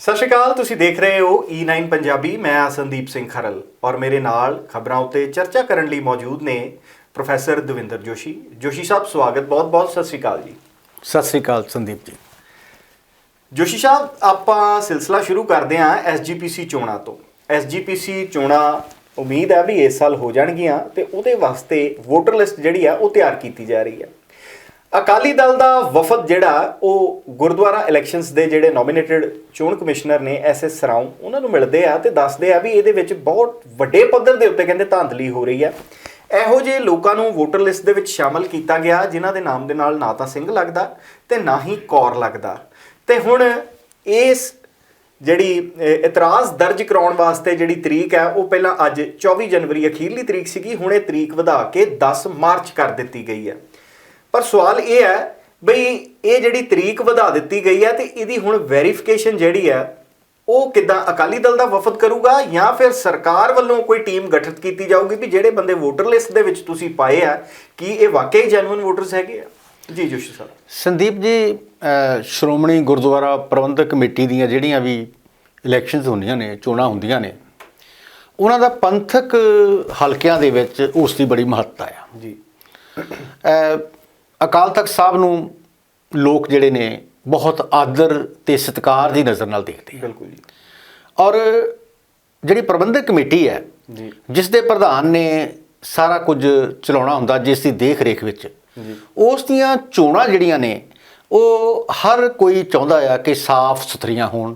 ਸਤਿ ਸ਼੍ਰੀ ਅਕਾਲ ਤੁਸੀਂ ਦੇਖ ਰਹੇ ਹੋ E9 ਪੰਜਾਬੀ ਮੈਂ ਹਾਂ ਸੰਦੀਪ ਸਿੰਘ ਖਰਲ ਔਰ ਮੇਰੇ ਨਾਲ ਖਬਰਾਂ ਉੱਤੇ ਚਰਚਾ ਕਰਨ ਲਈ ਮੌਜੂਦ ਨੇ ਪ੍ਰੋਫੈਸਰ ਦਵਿੰਦਰ ਜੋਸ਼ੀ। ਜੋਸ਼ੀ ਸਾਹਿਬ ਸਵਾਗਤ ਬਹੁਤ-ਬਹੁਤ ਸਤਿ ਸ਼੍ਰੀ ਅਕਾਲ ਜੀ। ਸਤਿ ਸ੍ਰੀ ਅਕਾਲ ਸੰਦੀਪ ਜੀ। ਜੋਸ਼ੀ ਸਾਹਿਬ ਆਪਾਂ ਸਿਲਸਿਲਾ ਸ਼ੁਰੂ ਕਰਦੇ ਹਾਂ ਐਸਜੀਪੀਸੀ ਚੋਣਾਂ ਤੋਂ। ਐਸਜੀਪੀਸੀ ਚੋਣਾਂ ਉਮੀਦ ਹੈ ਵੀ ਇਸ ਸਾਲ ਹੋ ਜਾਣਗੀਆਂ ਤੇ ਉਹਦੇ ਵਾਸਤੇ ਵੋਟਰ ਲਿਸਟ ਜਿਹੜੀ ਆ ਉਹ ਤਿਆਰ ਕੀਤੀ ਜਾ ਰਹੀ ਹੈ ਅਕਾਲੀ ਦਲ ਦਾ ਵਫਦ ਜਿਹੜਾ, ਉਹ ਗੁਰਦੁਆਰਾ ਇਲੈਕਸ਼ਨਸ ਦੇ ਜਿਹੜੇ ਨੋਮੀਨੇਟਡ ਚੋਣ ਕਮਿਸ਼ਨਰ ਨੇ ਐਸਐਸ ਸਰਾਉ ਉਹਨਾਂ ਨੂੰ ਮਿਲਦੇ ਆ ਤੇ ਦੱਸਦੇ ਆ ਵੀ ਇਹਦੇ ਵਿੱਚ ਬਹੁਤ ਵੱਡੇ ਪੱਧਰ ਦੇ ਉੱਤੇ ਕਹਿੰਦੇ ਧਾਂਦਲੀ ਹੋ ਰਹੀ ਹੈ। ਇਹੋ ਜਿਹੇ ਲੋਕਾਂ ਨੂੰ ਵੋਟਰ ਲਿਸਟ ਦੇ ਵਿੱਚ ਸ਼ਾਮਲ ਕੀਤਾ ਗਿਆ, ਜਿਨ੍ਹਾਂ ਦੇ ਨਾਮ ਦੇ ਨਾਲ ਨਾ ਤਾਂ ਸਿੰਘ ਲੱਗਦਾ ਤੇ ਨਾ ਹੀ ਕੌਰ ਲੱਗਦਾ। ਤੇ ਹੁਣ ਇਸ ਜਿਹੜੀ ਇਤਰਾਜ਼ ਦਰਜ ਕਰਾਉਣ ਵਾਸਤੇ ਜਿਹੜੀ ਤਰੀਕ ਹੈ, ਉਹ ਪਹਿਲਾਂ ਅੱਜ 24 ਜਨਵਰੀ ਅਖੀਰਲੀ ਤਰੀਕ ਸੀਗੀ, ਹੁਣ ਇਹ ਤਰੀਕ ਵਧਾ ਕੇ 10 ਮਾਰਚ ਕਰ ਦਿੱਤੀ ਗਈ ਹੈ। ਪਰ ਸਵਾਲ ਇਹ ਹੈ ਬਈ ਇਹ ਜਿਹੜੀ ਤਰੀਕ ਵਧਾ ਦਿੱਤੀ ਗਈ ਹੈ ਤੇ ਇਹਦੀ ਹੁਣ ਵੈਰੀਫਿਕੇਸ਼ਨ ਜਿਹੜੀ ਹੈ ਉਹ ਕਿਦਾਂ ਅਕਾਲੀ ਦਲ ਦਾ ਵਫਦ ਕਰੂਗਾ ਜਾਂ ਫਿਰ ਸਰਕਾਰ ਵੱਲੋਂ ਕੋਈ ਟੀਮ ਗਠਿਤ ਕੀਤੀ ਜਾਊਗੀ ਵੀ ਜਿਹੜੇ ਬੰਦੇ ਵੋਟਰ ਲਿਸਟ ਦੇ ਵਿੱਚ ਤੁਸੀਂ ਪਾਏ ਆ ਕੀ ਇਹ ਵਾਕਈ ਜੈਨੂਇਨ ਵੋਟਰਸ ਹੈਗੇ ਆ? ਜੀ ਜੋਸ਼ੀ ਸਾਹਿਬ। ਸੰਦੀਪ ਜੀ ਸ਼੍ਰੋਮਣੀ ਗੁਰਦੁਆਰਾ ਪ੍ਰਬੰਧਕ ਕਮੇਟੀ ਦੀਆਂ ਜਿਹੜੀਆਂ ਵੀ ਇਲੈਕਸ਼ਨਸ ਹੁੰਦੀਆਂ ਨੇ ਚੋਣਾਂ ਹੁੰਦੀਆਂ ਨੇ ਉਹਨਾਂ ਦਾ ਪੰਥਕ ਹਲਕਿਆਂ ਦੇ ਵਿੱਚ ਉਸ ਦੀ ਬੜੀ ਮਹੱਤਤਾ ਆ। ਜੀ। ਅਕਾਲ ਤਖਤ ਸਾਹਿਬ ਨੂੰ ਲੋਕ ਜਿਹੜੇ ਨੇ ਬਹੁਤ ਆਦਰ ਤੇ ਸਤਿਕਾਰ ਦੀ ਨਜ਼ਰ ਨਾਲ ਦੇਖਦੇ ਆ। ਬਿਲਕੁਲ ਜੀ। ਔਰ ਜਿਹੜੀ ਪ੍ਰਬੰਧਕ ਕਮੇਟੀ ਹੈ ਜੀ। ਜਿਸ ਦੇ ਪ੍ਰਧਾਨ ਨੇ ਸਾਰਾ ਕੁਝ ਚਲਾਉਣਾ ਹੁੰਦਾ ਜਿਸ ਦੀ ਦੇਖ ਰੇਖ ਵਿੱਚ ਜੀ। ਉਸ ਦੀਆਂ ਚੋਣਾਂ ਜਿਹੜੀਆਂ ਨੇ ਉਹ ਹਰ ਕੋਈ ਚਾਹੁੰਦਾ ਆ ਕਿ ਸਾਫ਼ ਸੁਥਰੀਆਂ ਹੋਣ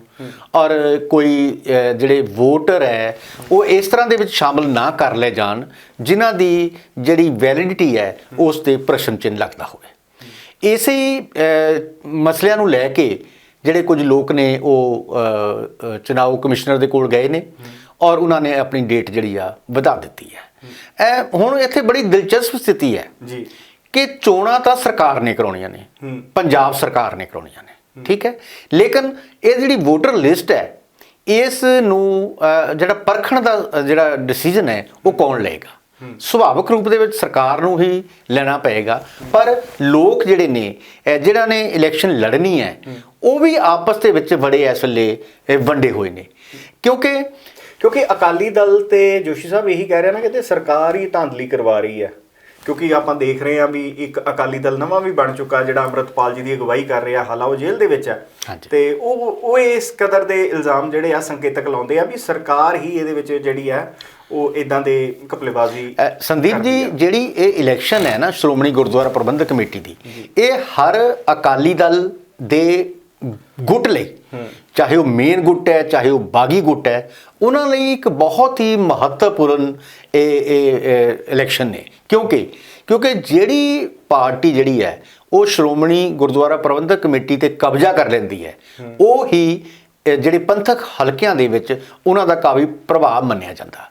ਔਰ ਕੋਈ ਜਿਹੜੇ ਵੋਟਰ ਹੈ ਉਹ ਇਸ ਤਰ੍ਹਾਂ ਦੇ ਵਿੱਚ ਸ਼ਾਮਲ ਨਾ ਕਰ ਲੈ ਜਾਣ ਜਿਨ੍ਹਾਂ ਦੀ ਜਿਹੜੀ ਵੈਲਿਡਿਟੀ ਹੈ ਉਸ ਤੇ ਪ੍ਰਸ਼ਨ ਚਿੰਨ੍ਹ ਲੱਗਦਾ ਹੋਵੇ। ਇਸੇ ਮਸਲਿਆਂ ਨੂੰ ਲੈ ਕੇ ਜਿਹੜੇ ਕੁਝ ਲੋਕ ਨੇ ਉਹ ਅਹ, ਚੁਣਾਵ ਕਮਿਸ਼ਨਰ ਦੇ ਕੋਲ ਗਏ ਨੇ ਔਰ ਉਹਨਾਂ ਨੇ ਆਪਣੀ ਡੇਟ ਜਿਹੜੀ ਆ ਵਧਾ ਦਿੱਤੀ ਹੈ। ਇਹ ਹੁਣ ਇੱਥੇ ਬੜੀ ਦਿਲਚਸਪ ਸਥਿਤੀ ਹੈ ਜੀ। ਕਿ ਚੋਣਾਂ ਤਾਂ ਸਰਕਾਰ ਨੇ ਕਰਾਉਣੀਆਂ ਨੇ। ਪੰਜਾਬ ਸਰਕਾਰ ਨੇ ਕਰਾਉਣੀਆਂ ਨੇ ਠੀਕ ਹੈ? ਲੇਕਿਨ ਇਹ ਜਿਹੜੀ ਵੋਟਰ ਲਿਸਟ ਹੈ ਇਸ ਨੂੰ ਜਿਹੜਾ ਪਰਖਣ ਦਾ ਜਿਹੜਾ ਡਿਸੀਜਨ ਹੈ ਉਹ ਕੌਣ ਲਏਗਾ? ਸੁਭਾਵਿਕ ਰੂਪ ਦੇ ਵਿੱਚ ਸਰਕਾਰ ਨੂੰ ਹੀ ਲੈਣਾ ਪਏਗਾ ਪਰ ਲੋਕ ਜਿਹੜੇ ਨੇ ਜਿਹੜਾ ਨੇ ਇਲੈਕਸ਼ਨ ਲੜਨੀ ਹੈ ਉਹ ਵੀ ਆਪਸ ਦੇ ਵਿੱਚ ਬੜੇ ਇਸ ਵੇਲੇ ਵੰਡੇ ਹੋਏ ਨੇ। ਕਿਉਂਕਿ ਕਿਉਂਕਿ ਅਕਾਲੀ ਦਲ ਤੇ ਜੋਸ਼ੀ ਸਾਹਿਬ ਇਹੀ ਕਹਿ ਰਹੇ ਨੇ ਕਿ ਤੇ ਸਰਕਾਰ ਹੀ ਧਾਂਦਲੀ ਕਰਵਾ ਰਹੀ ਹੈ। ਕਿਉਂਕਿ ਆਪਾਂ ਦੇਖ ਰਹੇ ਹਾਂ ਵੀ ਇੱਕ ਅਕਾਲੀ ਦਲ ਨਵਾਂ ਵੀ ਬਣ ਚੁੱਕਾ ਜਿਹੜਾ ਅੰਮ੍ਰਿਤਪਾਲ ਜੀ ਦੀ ਅਗਵਾਈ ਕਰ ਰਿਹਾ ਹਾਲਾ ਉਹ ਜੇਲ੍ਹ ਦੇ ਵਿੱਚ ਹੈ। ਤੇ ਉਹ ਉਹ ਇਸ ਕਦਰ ਦੇ ਇਲਜ਼ਾਮ ਜਿਹੜੇ ਆ ਸੰਕੇਤਕ ਲਾਉਂਦੇ ਆ ਵੀ ਸਰਕਾਰ ਹੀ ਇਹਦੇ ਵਿੱਚ ਜਿਹੜੀ ਹੈ ਉਹ ਇਦਾਂ ਦੇ ਕਪਲੇਬਾਜ਼ੀ ਸੰਦੀਪ ਜੀ ਜਿਹੜੀ ਇਹ ਇਲੈਕਸ਼ਨ ਹੈ ਨਾ ਸ਼੍ਰੋਮਣੀ ਗੁਰਦੁਆਰਾ ਪ੍ਰਬੰਧਕ ਕਮੇਟੀ ਦੀ ਇਹ ਹਰ ਅਕਾਲੀ ਦਲ ਦੇ ਗੁੱਟ ਲਈ ਚਾਹੇ ਉਹ ਮੇਨ ਗੁੱਟ ਹੈ ਚਾਹੇ ਉਹ ਬਾਗੀ ਗੁੱਟ ਹੈ ਉਹਨਾਂ ਲਈ ਇੱਕ ਬਹੁਤ ਹੀ ਮਹੱਤਵਪੂਰਨ ਇਹ ਇਹ ਇਲੈਕਸ਼ਨ ਨੇ। ਕਿਉਂਕਿ ਕਿਉਂਕਿ ਜਿਹੜੀ ਪਾਰਟੀ ਜਿਹੜੀ ਹੈ ਉਹ ਸ਼੍ਰੋਮਣੀ ਗੁਰਦੁਆਰਾ ਪ੍ਰਬੰਧਕ ਕਮੇਟੀ ਤੇ ਕਬਜ਼ਾ ਕਰ ਲੈਂਦੀ ਹੈ। ਉਹ ਹੀ ਜਿਹੜੇ ਪੰਥਕ ਹਲਕਿਆਂ ਦੇ ਵਿੱਚ ਉਹਨਾਂ ਦਾ ਕਾਫੀ ਪ੍ਰਭਾਵ ਮੰਨਿਆ ਜਾਂਦਾ।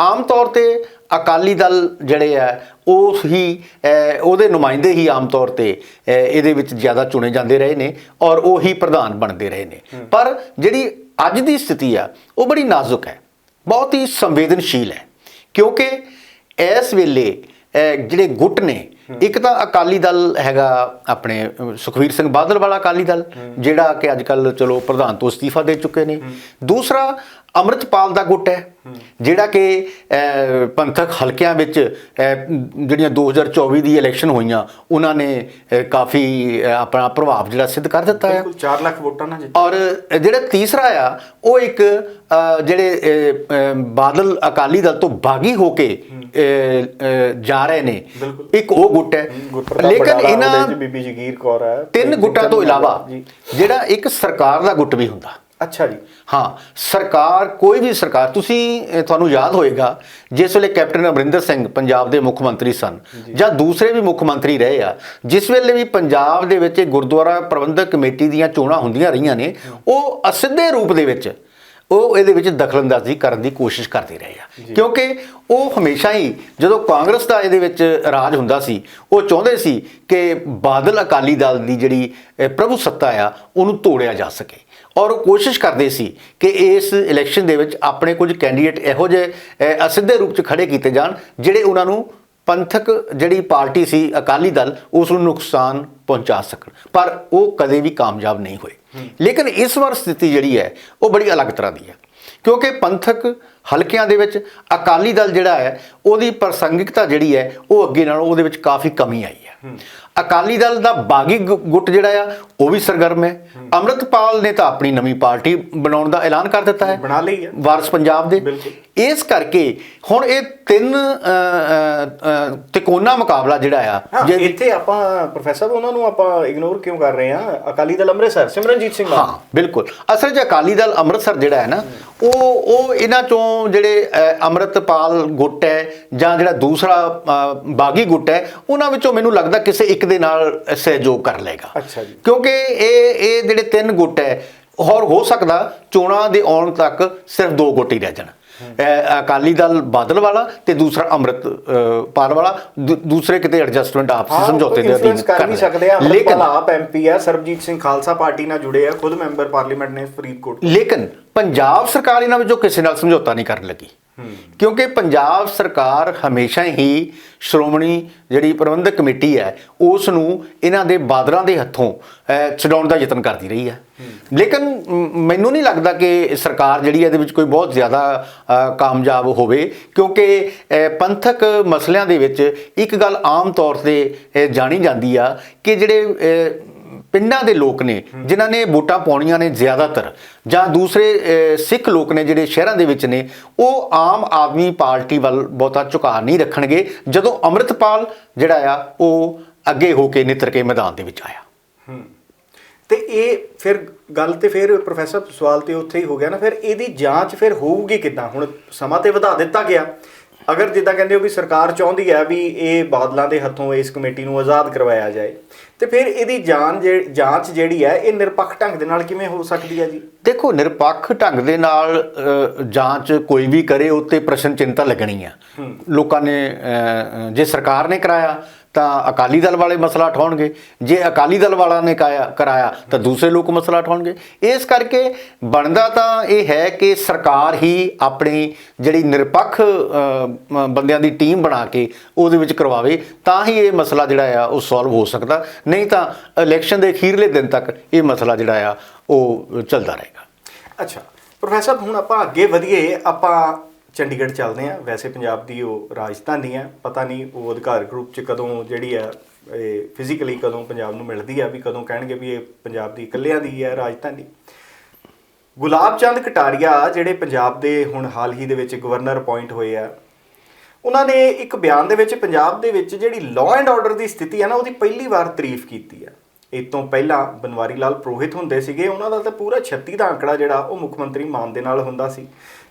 ਆਮ ਤੌਰ ਤੇ ਅਕਾਲੀ ਦਲ ਜਿਹੜੇ ਆ ਉਹ ਹੀ ਉਹਦੇ ਨੁਮਾਇੰਦੇ ਹੀ ਆਮ ਤੌਰ ਤੇ ਇਹਦੇ ਵਿੱਚ ਜ਼ਿਆਦਾ ਚੁਣੇ ਜਾਂਦੇ ਰਹੇ ਨੇ ਔਰ ਉਹ ਪ੍ਰਧਾਨ ਬਣਦੇ ਰਹੇ ਨੇ। ਪਰ ਜਿਹੜੀ ਅੱਜ ਦੀ ਸਥਿਤੀ ਆ ਉਹ ਬੜੀ ਨਾਜ਼ੁਕ ਹੈ। ਬਹੁਤ ਹੀ ਸੰਵੇਦਨਸ਼ੀਲ ਹੈ। ਕਿਉਂਕਿ ਇਸ ਵੇਲੇ ਜਿਹੜੇ ਗੁੱਟ ਨੇ ਇੱਕ ਤਾਂ ਅਕਾਲੀ ਦਲ ਹੈਗਾ ਆਪਣੇ ਸੁਖਵੀਰ ਸਿੰਘ ਬਾਦਲ ਵਾਲਾ ਅਕਾਲੀ ਦਲ ਜਿਹੜਾ ਕਿ ਅੱਜ ਕੱਲ ਚਲੋ ਪ੍ਰਧਾਨ ਤੋਂ ਅਸਤੀਫਾ ਦੇ ਚੁੱਕੇ ਨੇ। ਦੂਸਰਾ ਅੰਮ੍ਰਿਤਪਾਲ ਦਾ ਗੁੱਟ ਹੈ ਜਿਹੜਾ ਕਿ ਪੰਥਕ ਹਲਕਿਆਂ ਵਿੱਚ ਜਿਹੜੀਆਂ 2024 ਦੀ ਇਲੈਕਸ਼ਨ ਹੋਈਆਂ ਉਹਨਾਂ ਨੇ ਕਾਫੀ ਆਪਣਾ ਪ੍ਰਭਾਵ ਜਿਹੜਾ ਸਿੱਧ ਕਰ ਦਿੱਤਾ ਹੈ। ਬਿਲਕੁਲ 4 ਲੱਖ ਵੋਟਾਂ ਨਾਲ ਜਿੱਤੇ ਔਰ ਜਿਹੜਾ ਤੀਸਰਾ ਆ ਉਹ ਇੱਕ ਜਿਹੜੇ ਬਾਦਲ ਅਕਾਲੀ ਦਲ ਤੋਂ ਬਾਗੀ ਹੋ ਕੇ ਜਾ ਰਹੇ ਨੇ। ਇੱਕ ਉਹ ਗੁੱਟ ਹੈ। ਲੇਕਿਨ ਇਹਨਾਂ ਬੀਬੀ ਜਗੀਰ ਕੌਰ ਹੈ। ਤਿੰਨ ਗੁੱਟਾਂ ਤੋਂ ਇਲਾਵਾ ਜਿਹੜਾ ਇੱਕ ਸਰਕਾਰ ਦਾ ਗੁੱਟ ਵੀ ਹੁੰਦਾ। ਅੱਛਾ ਜੀ। ਹਾਂ ਸਰਕਾਰ ਕੋਈ ਵੀ ਸਰਕਾਰ ਤੁਸੀਂ ਤੁਹਾਨੂੰ ਯਾਦ ਹੋਏਗਾ ਜਿਸ ਵੇਲੇ ਕੈਪਟਨ ਅਮਰਿੰਦਰ ਸਿੰਘ ਪੰਜਾਬ ਦੇ ਮੁੱਖ ਮੰਤਰੀ ਸਨ ਜਾਂ। ਦੂਸਰੇ ਵੀ ਮੁੱਖ ਮੰਤਰੀ ਰਹੇ ਆ ਜਿਸ ਵੇਲੇ ਵੀ ਪੰਜਾਬ ਦੇ ਵਿੱਚ ਗੁਰਦੁਆਰਾ ਪ੍ਰਬੰਧਕ ਕਮੇਟੀ ਦੀਆਂ ਚੋਣਾਂ ਹੁੰਦੀਆਂ ਰਹੀਆਂ ਨੇ ਉਹ ਅਸਿੱਧੇ ਰੂਪ ਦੇ ਵਿੱਚ ਉਹ ਇਹਦੇ ਵਿੱਚ ਦਖਲਅੰਦਾਜ਼ੀ ਕਰਨ ਦੀ ਕੋਸ਼ਿਸ਼ ਕਰਦੇ ਰਹੇ ਆ। ਕਿਉਂਕਿ ਉਹ ਹਮੇਸ਼ਾ ਹੀ ਜਦੋਂ ਕਾਂਗਰਸ ਦਾ ਇਹਦੇ ਵਿੱਚ ਰਾਜ ਹੁੰਦਾ ਸੀ ਉਹ ਚਾਹੁੰਦੇ ਸੀ ਕਿ ਬਾਦਲ ਅਕਾਲੀ ਦਲ ਦੀ ਜਿਹੜੀ ਪ੍ਰਭੂ ਸੱਤਾ ਆ ਉਹਨੂੰ ਤੋੜਿਆ ਜਾ ਸਕੇ। ਔਰ ਉਹ ਕੋਸ਼ਿਸ਼ ਕਰਦੇ ਸੀ ਕਿ ਇਸ ਇਲੈਕਸ਼ਨ ਦੇ ਵਿੱਚ ਆਪਣੇ ਕੁਝ ਕੈਂਡੀਡੇਟ ਇਹੋ ਜਿਹੇ ਅਸਿੱਧੇ ਰੂਪ 'ਚ ਖੜੇ ਕੀਤੇ ਜਾਣ ਜਿਹੜੇ ਉਹਨਾਂ ਨੂੰ ਪੰਥਕ ਜਿਹੜੀ ਪਾਰਟੀ ਸੀ ਅਕਾਲੀ ਦਲ ਉਸ ਨੂੰ ਨੁਕਸਾਨ ਪਹੁੰਚਾ ਸਕਣ। ਪਰ ਉਹ ਕਦੇ ਵੀ ਕਾਮਯਾਬ ਨਹੀਂ ਹੋਏ। ਲੇਕਿਨ ਇਸ ਵਾਰ ਸਥਿਤੀ ਜਿਹੜੀ ਹੈ ਉਹ ਬੜੀ ਅਲੱਗ ਤਰ੍ਹਾਂ ਦੀ ਹੈ। ਕਿਉਂਕਿ ਪੰਥਕ ਹਲਕਿਆਂ ਦੇ ਵਿੱਚ ਅਕਾਲੀ ਦਲ ਜਿਹੜਾ ਹੈ ਉਹਦੀ ਪ੍ਰਸੰਗਿਕਤਾ ਜਿਹੜੀ ਹੈ ਉਹ ਅੱਗੇ ਨਾਲੋਂ ਉਹਦੇ ਵਿੱਚ ਕਾਫੀ ਕਮੀ ਆਈ ਹੈ। ਅਕਾਲੀ ਦਲ ਦਾ ਬਾਗੀ ਗੁੱਟ ਜਿਹੜਾ ਆ ਉਹ ਵੀ ਸਰਗਰਮ ਹੈ। ਅੰਮ੍ਰਿਤਪਾਲ ਨੇ ਤਾਂ ਆਪਣੀ ਨਵੀਂ ਪਾਰਟੀ ਬਣਾਉਣ ਦਾ ਐਲਾਨ ਕਰ ਦਿੱਤਾ ਹੈ। ਬਣਾ ਲਈ ਹੈ। ਵਾਰਸ ਪੰਜਾਬ ਦੇ। ਇਸ ਕਰਕੇ ਹੁਣ ਇਹ ਤਿੰਨ ਤਿਕੋਨਾ ਮੁਕਾਬਲਾ ਜਿਹੜਾ ਆ ਜੇ- ਇੱਥੇ ਆਪਾਂ ਪ੍ਰੋਫੈਸਰ ਉਹਨਾਂ ਨੂੰ ਆਪਾਂ ਇਗਨੋਰ ਕਿਉਂ ਕਰ ਰਹੇ ਹਾਂ? ਅਕਾਲੀ ਦਲ ਅੰਮ੍ਰਿਤਸਰ ਸਿਮਰਨਜੀਤ ਸਿੰਘ ਹਾਂ ਬਿਲਕੁਲ। ਅਸਲ 'ਚ ਅਕਾਲੀ ਦਲ ਅੰਮ੍ਰਿਤਸਰ ਜਿਹੜਾ ਹੈ ਨਾ ਉਹ ਉਹ ਇਹਨਾਂ ਚੋਂ ਜਿਹੜੇ ਅੰਮ੍ਰਿਤਪਾਲ ਗੁੱਟ ਹੈ ਜਾਂ ਜਿਹੜਾ ਦੂਸਰਾ ਬਾਗੀ ਗੁੱਟ ਹੈ ਉਹਨਾਂ ਵਿੱਚੋਂ ਮੈਨੂੰ ਲੱਗਦਾ ਕਿਸੇ ਇੱਕ ਦੇ ਨਾਲ ਸਹਿਯੋਗ ਕਰ ਲਏਗਾ। ਅੱਛਾ ਜੀ। ਕਿਉਂਕਿ ਇਹ ਇਹ ਜਿਹੜੇ ਤਿੰਨ ਗੁੱਟ ਹੈ ਹੋਰ ਹੋ ਸਕਦਾ ਚੋਣਾਂ ਦੇ ਆਉਣ ਤੱਕ ਸਿਰਫ ਦੋ ਗੁੱਟ ਹੀ ਰਹਿ ਜਾਣ। ਅਕਾਲੀ ਦਲ ਬਾਦਲ ਵਾਲਾ ਤੇ ਦੂਸਰਾ ਅੰਮ੍ਰਿਤ ਪਾਲ ਵਾਲਾ ਦੂਸਰੇ ਕਿਤੇ ਐਡਜਸਟਮੈਂਟ ਆਪਸੀ ਸਮਝੌਤੇ ਦੇ ਅਧੀਨ ਕਰ ਲੈਣ। ਸਕਦੇ ਆ ਲੇਕਿਨ ਆਪ ਐਮਪੀ ਆ ਸਰਬਜੀਤ ਸਿੰਘ ਖਾਲਸਾ ਪਾਰਟੀ ਨਾਲ ਜੁੜੇ ਆ ਖੁਦ ਮੈਂਬਰ ਪਾਰਲੀਮੈਂਟ ਨੇ ਫਰੀਦਕੋਟ ਲੇਕਿਨ ਪੰਜਾਬ ਸਰਕਾਰ ਇਹਨਾਂ ਵਿੱਚੋਂ ਕਿਸੇ ਨਾਲ ਸਮਝੌਤਾ ਨਹੀਂ ਕਰਨ ਲੱਗੀ। ਕਿਉਂਕਿ ਪੰਜਾਬ ਸਰਕਾਰ ਹਮੇਸ਼ਾ ਹੀ ਸ਼੍ਰੋਮਣੀ ਜਿਹੜੀ ਪ੍ਰਬੰਧਕ ਕਮੇਟੀ ਹੈ ਉਸ ਨੂੰ ਇਹਨਾਂ ਦੇ ਬਾਦਲਾਂ ਦੇ ਹੱਥੋਂ ਅਹ, ਛਡਾਉਣ ਦਾ ਯਤਨ ਕਰਦੀ ਰਹੀ ਹੈ। ਲੇਕਿਨ ਮੈਨੂੰ ਨਹੀਂ ਲੱਗਦਾ ਕਿ ਸਰਕਾਰ ਜਿਹੜੀ ਇਹਦੇ ਵਿੱਚ ਕੋਈ ਬਹੁਤ ਜ਼ਿਆਦਾ ਕਾਮਯਾਬ ਹੋਵੇ ਕਿਉਂਕਿ ਪੰਥਕ ਮਸਲਿਆਂ ਦੇ ਵਿੱਚ ਇੱਕ ਗੱਲ ਆਮ ਤੌਰ ਤੇ ਜਾਣੀ ਜਾਂਦੀ ਆ ਕਿ ਜਿਹੜੇ ਪਿੰਡਾਂ ਦੇ ਲੋਕ ਨੇ, ਜਿਨ੍ਹਾਂ ਨੇ ਵੋਟਾਂ ਪਾਉਣੀਆਂ ਨੇ ਜ਼ਿਆਦਾਤਰ, ਜਾਂ ਦੂਸਰੇ ਸਿੱਖ ਲੋਕ ਨੇ ਜਿਹੜੇ ਸ਼ਹਿਰਾਂ ਦੇ ਵਿੱਚ ਨੇ, ਉਹ ਆਮ ਆਦਮੀ ਪਾਰਟੀ ਵੱਲ ਬਹੁਤਾ ਝੁਕਾਅ ਨਹੀਂ ਰੱਖਣਗੇ, ਜਦੋਂ ਅੰਮ੍ਰਿਤਪਾਲ ਜਿਹੜਾ ਆ, ਉਹ ਅੱਗੇ ਹੋ ਕੇ ਨਿੱਤਰ ਕੇ ਮੈਦਾਨ ਦੇ ਵਿੱਚ ਆਇਆ। ਹੂੰ। ਤੇ ਇਹ ਫਿਰ ਗੱਲ ਤੇ ਫਿਰ ਪ੍ਰੋਫੈਸਰ ਸਵਾਲ ਤੇ ਉੱਥੇ ਹੀ ਹੋ ਗਿਆ ਨਾ, ਫਿਰ ਇਹਦੀ ਜਾਂਚ ਫਿਰ ਹੋਊਗੀ ਕਿੱਦਾਂ? ਹੁਣ ਸਮਾਂ ਤੇ ਵਧਾ ਦਿੱਤਾ ਗਿਆ। ਅਗਰ ਜਿੱਦਾਂ ਕਹਿੰਦੇ ਹੋ ਵੀ ਸਰਕਾਰ ਚਾਹੁੰਦੀ ਹੈ ਵੀ ਇਹ ਬਾਦਲਾਂ ਦੇ ਹੱਥੋਂ ਇਸ ਕਮੇਟੀ ਨੂੰ ਆਜ਼ਾਦ ਕਰਵਾਇਆ ਜਾਏ ਤੇ ਫਿਰ ਇਹਦੀ ਜਾਨ ਜੇ- ਜਾਂਚ ਜਿਹੜੀ ਹੈ ਇਹ ਨਿਰਪੱਖ ਢੰਗ ਦੇ ਨਾਲ ਕਿਵੇਂ ਹੋ ਸਕਦੀ ਹੈ ਜੀ? ਦੇਖੋ ਨਿਰਪੱਖ ਢੰਗ ਦੇ ਨਾਲ ਜਾਂਚ ਕੋਈ ਵੀ ਕਰੇ ਉੱਤੇ ਪ੍ਰਸ਼ਨ ਚਿੰਤਾ ਲੱਗਣੀ ਆ। ਲੋਕਾਂ ਨੇ ਜੇ ਸਰਕਾਰ ਨੇ ਕਰਾਇਆ ਤਾਂ ਅਕਾਲੀ ਦਲ ਵਾਲੇ ਮਸਲਾ ਉਠਾਉਣਗੇ। ਜੇ ਅਕਾਲੀ ਦਲ ਵਾਲਾ ਨੇ ਕਾਇਆ ਕਰਾਇਆ, ਤਾਂ ਦੂਸਰੇ ਲੋਕ ਮਸਲਾ ਉਠਾਉਣਗੇ। ਇਸ ਕਰਕੇ ਬਣਦਾ ਤਾਂ ਇਹ ਹੈ ਕਿ ਸਰਕਾਰ ਹੀ ਆਪਣੀ ਜਿਹੜੀ ਨਿਰਪੱਖ ਬੰਦਿਆਂ ਦੀ ਟੀਮ ਬਣਾ ਕੇ ਉਹਦੇ ਵਿੱਚ ਕਰਵਾਵੇ, ਤਾਂ ਹੀ ਇਹ ਮਸਲਾ ਜਿਹੜਾ ਆ, ਉਹ ਸੋਲਵ ਹੋ ਸਕਦਾ। ਨਹੀਂ ਤਾਂ ਇਲੈਕਸ਼ਨ ਦੇ ਅਖੀਰਲੇ ਦਿਨ ਤੱਕ ਇਹ ਮਸਲਾ ਜਿਹੜਾ ਆ, ਉਹ ਚੱਲਦਾ ਰਹੇਗਾ। ਅੱਛਾ। ਪ੍ਰੋਫੈਸਰ, ਹੁਣ ਆਪਾਂ ਅੱਗੇ ਵਧੀਏ, ਆਪਾਂ ਚੰਡੀਗੜ੍ਹ ਚੱਲਦੇ ਆਂ ਵੈਸੇ ਪੰਜਾਬ ਦੀ ਉਹ ਰਾਜਧਾਨੀ ਹੈ, ਪਤਾ ਨਹੀਂ ਉਹ ਅਧਿਕਾਰਕ ਰੂਪ ਚ ਕਦੋਂ ਜਿਹੜੀ ਹੈ, ਇਹ ਫਿਜ਼ੀਕਲੀ ਕਦੋਂ ਪੰਜਾਬ ਨੂੰ ਮਿਲਦੀ ਹੈ ਵੀ ਕਦੋਂ ਕਹਿਣਗੇ ਵੀ ਇਹ ਪੰਜਾਬ ਦੀ ਇਕੱਲਿਆਂ ਦੀ ਹੈ ਰਾਜਧਾਨੀ। ਗੁਲਾਬ ਚੰਦ ਕਟਾਰੀਆ, ਜਿਹੜੇ ਪੰਜਾਬ ਦੇ ਹੁਣ ਹਾਲ ਹੀ ਦੇ ਵਿੱਚ ਗਵਰਨਰ ਅਪਾਇੰਟ ਹੋਏ ਆ, ਉਹਨਾਂ ਨੇ ਇੱਕ ਬਿਆਨ ਦੇ ਵਿੱਚ ਪੰਜਾਬ ਦੇ ਵਿੱਚ ਜਿਹੜੀ ਲਾਅ ਐਂਡ ਆਰਡਰ ਦੀ ਸਥਿਤੀ ਹੈ ਨਾ, ਉਹਦੀ ਪਹਿਲੀ ਵਾਰ ਤਾਰੀਫ ਕੀਤੀ ਹੈ। ਇਹ ਤੋਂ ਪਹਿਲਾਂ ਬਨਵਾਰੀ ਲਾਲ ਪ੍ਰੋਹਿਤ ਹੁੰਦੇ ਸੀਗੇ, ਉਹਨਾਂ ਦਾ ਤਾਂ ਪੂਰਾ 36 ਦਾ ਅੰਕੜਾ ਜਿਹੜਾ ਉਹ ਮੁੱਖ ਮੰਤਰੀ ਮਾਨ ਦੇ ਨਾਲ ਹੁੰਦਾ ਸੀ।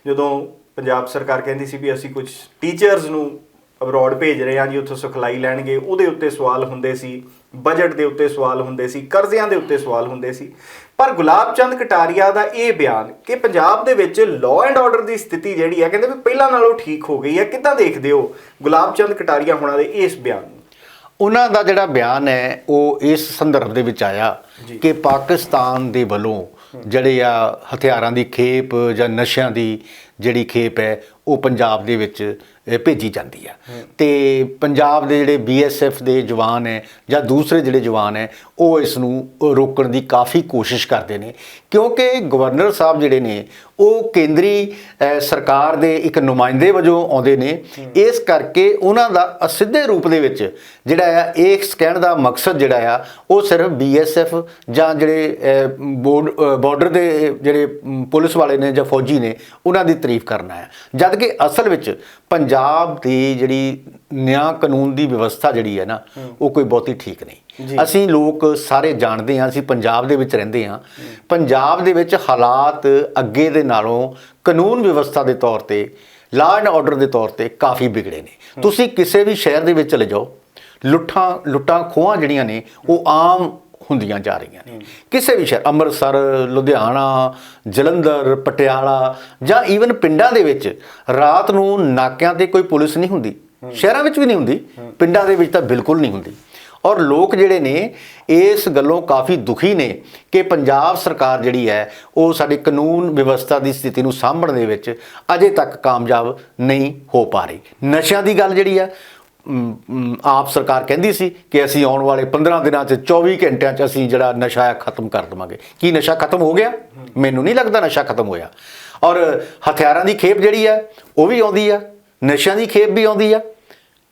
ਜਦੋਂ ਪੰਜਾਬ ਸਰਕਾਰ ਕਹਿੰਦੀ ਸੀ ਵੀ ਅਸੀਂ ਕੁਝ ਟੀਚਰਸ ਨੂੰ ਅਬਰੋਡ ਭੇਜ ਰਹੇ ਹਾਂ ਜੀ ਉੱਥੋਂ ਸਿਖਲਾਈ ਲੈਣਗੇ। ਉਹਦੇ ਉੱਤੇ ਸਵਾਲ ਹੁੰਦੇ ਸੀ ਬਜਟ ਦੇ ਉੱਤੇ ਸਵਾਲ ਹੁੰਦੇ ਸੀ ਕਰਜ਼ਿਆਂ ਦੇ ਉੱਤੇ ਸਵਾਲ ਹੁੰਦੇ ਸੀ। ਪਰ ਗੁਲਾਬ ਚੰਦ ਕਟਾਰੀਆ ਦਾ ਇਹ ਬਿਆਨ ਕਿ ਪੰਜਾਬ ਦੇ ਵਿੱਚ ਲਾਅ ਐਂਡ ਆਰਡਰ ਦੀ ਸਥਿਤੀ ਜਿਹੜੀ ਹੈ ਕਹਿੰਦੇ ਵੀ ਪਹਿਲਾਂ ਨਾਲੋਂ ਠੀਕ ਹੋ ਗਈ ਹੈ। ਕਿੱਦਾਂ ਦੇਖਦੇ ਹੋ ਗੁਲਾਬ ਚੰਦ ਕਟਾਰੀਆ ਹੋਣਾ ਦੇ ਇਸ ਬਿਆਨ ਨੂੰ? ਉਹਨਾਂ ਦਾ ਜਿਹੜਾ ਬਿਆਨ ਹੈ ਉਹ ਇਸ ਸੰਦਰਭ ਦੇ ਵਿੱਚ ਆਇਆ ਕਿ ਪਾਕਿਸਤਾਨ ਦੇ ਵੱਲੋਂ ਜਿਹੜੇ ਆ ਹਥਿਆਰਾਂ ਦੀ ਖੇਪ ਜਾਂ ਨਸ਼ਿਆਂ ਦੀ ਜਿਹੜੀ ਖੇਪ ਹੈ, ਉਹ ਪੰਜਾਬ ਦੇ ਵਿੱਚ ਭੇਜੀ ਜਾਂਦੀ ਆ। ਤੇ ਪੰਜਾਬ ਦੇ ਜਿਹੜੇ ਬੀਐਸਐਫ ਦੇ ਜਵਾਨ ਹੈ ਜਾਂ ਦੂਸਰੇ ਜਿਹੜੇ ਜਵਾਨ ਹੈ ਉਹ ਇਸ ਨੂੰ ਰੋਕਣ ਦੀ ਕਾਫੀ ਕੋਸ਼ਿਸ਼ ਕਰਦੇ ਨੇ। ਕਿਉਂਕਿ ਗਵਰਨਰ ਸਾਹਿਬ ਜਿਹੜੇ ਨੇ, ਉਹ ਕੇਂਦਰੀ ਸਰਕਾਰ ਦੇ ਇੱਕ ਨੁਮਾਇੰਦੇ ਵਜੋਂ ਆਉਂਦੇ ਨੇ। ਇਸ ਕਰਕੇ ਉਹਨਾਂ ਦਾ ਸਿੱਧੇ ਰੂਪ ਦੇ ਵਿੱਚ ਜਿਹੜਾ ਆ, ਇਹ ਕਹਿਣ ਦਾ ਮਕਸਦ ਜਿਹੜਾ ਆ, ਉਹ ਸਿਰਫ ਬੀਐਸਐਫ ਜਾਂ ਜਿਹੜੇ ਬਾਰਡਰ ਦੇ ਜਿਹੜੇ ਪੁਲਿਸ ਵਾਲੇ ਨੇ ਜਾਂ ਫੌਜੀ ਨੇ, ਉਹਨਾਂ ਦੀ ਤਾਰੀਫ ਕਰਨਾ ਹੈ ਜਦ ਕਿ ਅਸਲ ਵਿੱਚ ਪੰਜਾਬ ਦੀ ਜਿਹੜੀ ਨਿਆਂ ਕਾਨੂੰਨ ਦੀ ਵਿਵਸਥਾ ਜਿਹੜੀ ਹੈ ਨਾ ਉਹ ਕੋਈ ਬਹੁਤੀ ਠੀਕ ਨਹੀਂ। ਅਸੀਂ ਲੋਕ ਸਾਰੇ ਜਾਣਦੇ ਹਾਂ ਅਸੀਂ ਪੰਜਾਬ ਦੇ ਵਿੱਚ ਰਹਿੰਦੇ ਹਾਂ। ਪੰਜਾਬ ਦੇ ਵਿੱਚ ਹਾਲਾਤ ਅੱਗੇ ਦੇ ਨਾਲੋਂ ਕਾਨੂੰਨ ਵਿਵਸਥਾ ਦੇ ਤੌਰ ਤੇ ਲਾਅ ਐਂਡ ਆਰਡਰ ਦੇ ਤੌਰ ਤੇ ਕਾਫੀ ਵਿਗੜੇ ਨੇ। ਤੁਸੀਂ ਕਿਸੇ ਵੀ ਸ਼ਹਿਰ ਦੇ ਵਿੱਚ ਚਲੇ ਜਾਓ ਲੁੱਟਾਂ ਲੁੱਟਾਂ ਖੋਹਾਂ ਜਿਹੜੀਆਂ ਨੇ ਉਹ ਆਮ ਹੁੰਦੀਆਂ ਜਾ ਰਹੀਆਂ ਨੇ। ਕਿਸੇ ਵੀ ਸ਼ਹਿਰ ਅੰਮ੍ਰਿਤਸਰ ਲੁਧਿਆਣਾ ਜਲੰਧਰ ਪਟਿਆਲਾ ਜਾਂ ਈਵਨ ਪਿੰਡਾਂ ਦੇ ਵਿੱਚ ਰਾਤ ਨੂੰ ਨਾਕਿਆਂ ਤੇ ਕੋਈ ਪੁਲਿਸ ਨਹੀਂ ਹੁੰਦੀ। ਸ਼ਹਿਰਾਂ ਵਿੱਚ ਵੀ ਨਹੀਂ ਹੁੰਦੀ। ਪਿੰਡਾਂ ਦੇ ਵਿੱਚ ਤਾਂ ਬਿਲਕੁਲ ਨਹੀਂ ਹੁੰਦੀ। ਔਰ ਲੋਕ ਜਿਹੜੇ ਨੇ ਇਸ ਗੱਲੋਂ ਕਾਫੀ ਦੁਖੀ ਨੇ ਕਿ ਪੰਜਾਬ ਸਰਕਾਰ ਜਿਹੜੀ ਹੈ ਉਹ ਸਾਡੇ ਕਾਨੂੰਨ ਵਿਵਸਥਾ ਦੀ ਸਥਿਤੀ ਨੂੰ ਸਾਂਭਣ ਦੇ ਵਿੱਚ ਅਜੇ ਤੱਕ ਕਾਮਯਾਬ ਨਹੀਂ ਹੋ ਪਾ ਰਹੀ। ਨਸ਼ਿਆਂ ਦੀ ਗੱਲ ਜਿਹੜੀ ਹੈ ਆਪ ਸਰਕਾਰ ਕਹਿੰਦੀ ਸੀ ਕਿ ਅਸੀਂ ਆਉਣ ਵਾਲੇ 15 ਦਿਨਾਂ 'ਚ 24 ਘੰਟਿਆਂ 'ਚ ਅਸੀਂ ਜਿਹੜਾ ਨਸ਼ਾ ਹੈ ਖਤਮ ਕਰ ਦੇਵਾਂਗੇ। ਕੀ ਨਸ਼ਾ ਖਤਮ ਹੋ ਗਿਆ? ਮੈਨੂੰ ਨਹੀਂ ਲੱਗਦਾ ਨਸ਼ਾ ਖਤਮ ਹੋਇਆ। ਔਰ ਹਥਿਆਰਾਂ ਦੀ ਖੇਪ ਜਿਹੜੀ ਆ ਉਹ ਵੀ ਆਉਂਦੀ ਆ ਨਸ਼ਿਆਂ ਦੀ ਖੇਪ ਵੀ ਆਉਂਦੀ ਆ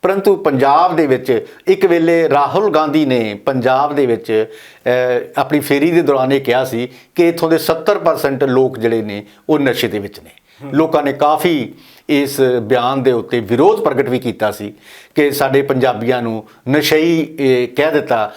ਪਰੰਤੂ ਪੰਜਾਬ ਦੇ ਵਿੱਚ ਇੱਕ ਵੇਲੇ ਰਾਹੁਲ ਗਾਂਧੀ ਨੇ ਪੰਜਾਬ ਦੇ ਵਿੱਚ ਆਪਣੀ ਫੇਰੀ ਦੇ ਦੌਰਾਨ ਇਹ ਕਿਹਾ ਸੀ ਕਿ ਇੱਥੋਂ ਦੇ 70% ਲੋਕ ਜਿਹੜੇ ਨੇ, ਉਹ ਨਸ਼ੇ ਦੇ ਵਿੱਚ ਨੇ। ਲੋਕਾਂ ਨੇ ਕਾਫੀ ਇਸ ਬਿਆਨ ਦੇ ਉੱਤੇ ਵਿਰੋਧ ਪ੍ਰਗਟ ਵੀ ਕੀਤਾ ਸੀ ਕਿ ਸਾਡੇ ਪੰਜਾਬੀਆਂ ਨੂੰ ਨਸ਼ਈ ਕਹਿ ਦਿੱਤਾ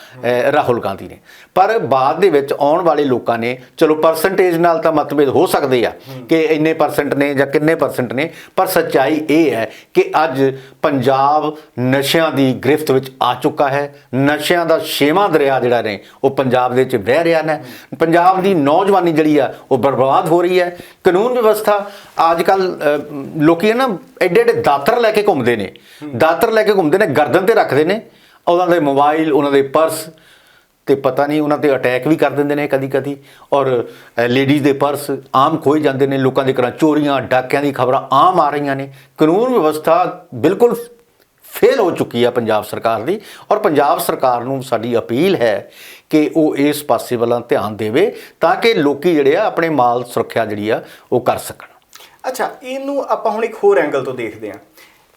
ਰਾਹੁਲ ਗਾਂਧੀ ਨੇ। ਪਰ ਬਾਅਦ ਦੇ ਵਿੱਚ ਆਉਣ ਵਾਲੇ ਲੋਕਾਂ ਨੇ ਚਲੋ ਪਰਸੈਂਟੇਜ ਨਾਲ ਤਾਂ ਮਤਭੇਦ ਹੋ ਸਕਦੇ ਆ ਕਿ ਇੰਨੇ ਪਰਸੈਂਟ ਨੇ ਜਾਂ ਕਿੰਨੇ ਪਰਸੈਂਟ ਨੇ ਪਰ ਸੱਚਾਈ ਇਹ ਹੈ ਕਿ ਅੱਜ ਪੰਜਾਬ ਨਸ਼ਿਆਂ ਦੀ ਗ੍ਰਿਫਤ ਵਿੱਚ ਆ ਚੁੱਕਾ ਹੈ। ਨਸ਼ਿਆਂ ਦਾ ਛੇਵਾਂ ਦਰਿਆ ਜਿਹੜਾ ਨੇ ਉਹ ਪੰਜਾਬ ਦੇ ਵਿੱਚ ਵਹਿ ਰਿਹਾ ਨੇ। ਪੰਜਾਬ ਦੀ ਨੌਜਵਾਨੀ ਜਿਹੜੀ ਆ ਉਹ ਬਰਬਾਦ ਹੋ ਰਹੀ ਹੈ। ਕਾਨੂੰਨ ਵਿਵਸਥਾ ਅੱਜ ਕੱਲ ਲੋਕੀ ਨਾ ਐਡੇ ਐਡੇ ਦਾਤਰ ਲੈ ਕੇ ਘੁੰਮਦੇ ਨੇ। ਦਾਤਰ ਲੈ ਕੇ ਘੁੰਮਦੇ ਨੇ ਗਰਦਨ ਤੇ ਰੱਖਦੇ ਨੇ। ਉਹਨਾਂ ਦੇ ਮੋਬਾਈਲ ਉਹਨਾਂ ਦੇ ਪਰਸ ਤੇ ਪਤਾ ਨਹੀਂ ਉਹਨਾਂ ਤੇ ਅਟੈਕ ਵੀ ਕਰ ਦਿੰਦੇ ਨੇ ਕਦੀ ਕਦੀ ਔਰ ਲੇਡੀਜ਼ ਦੇ ਪਰਸ ਆਮ ਖੋਏ ਜਾਂਦੇ ਨੇ, ਲੋਕਾਂ ਦੇ ਘਰਾਂ ਚੋਰੀਆਂ, ਡਾਕਿਆਂ ਦੀ ਖਬਰਾਂ ਆਮ ਆ ਰਹੀਆਂ ਨੇ। ਕਾਨੂੰਨ ਵਿਵਸਥਾ ਬਿਲਕੁਲ ਫੇਲ ਹੋ ਚੁੱਕੀ ਆ ਪੰਜਾਬ ਸਰਕਾਰ ਦੀ। ਔਰ ਪੰਜਾਬ ਸਰਕਾਰ ਨੂੰ ਸਾਡੀ ਅਪੀਲ ਹੈ ਕਿ ਉਹ ਇਸ ਪਾਸੇ ਵੱਲ ਧਿਆਨ ਦੇਵੇ ਤਾਂ ਕਿ ਲੋਕੀ ਜਿਹੜੇ ਆ ਆਪਣੇ ਮਾਲ ਸੁਰੱਖਿਆ ਜਿਹੜੀ ਆ ਉਹ ਕਰ ਸਕਣ। ਅੱਛਾ, ਇਹਨੂੰ ਆਪਾਂ ਹੁਣ ਇੱਕ ਹੋਰ ਐਂਗਲ ਤੋਂ ਦੇਖਦੇ ਹਾਂ।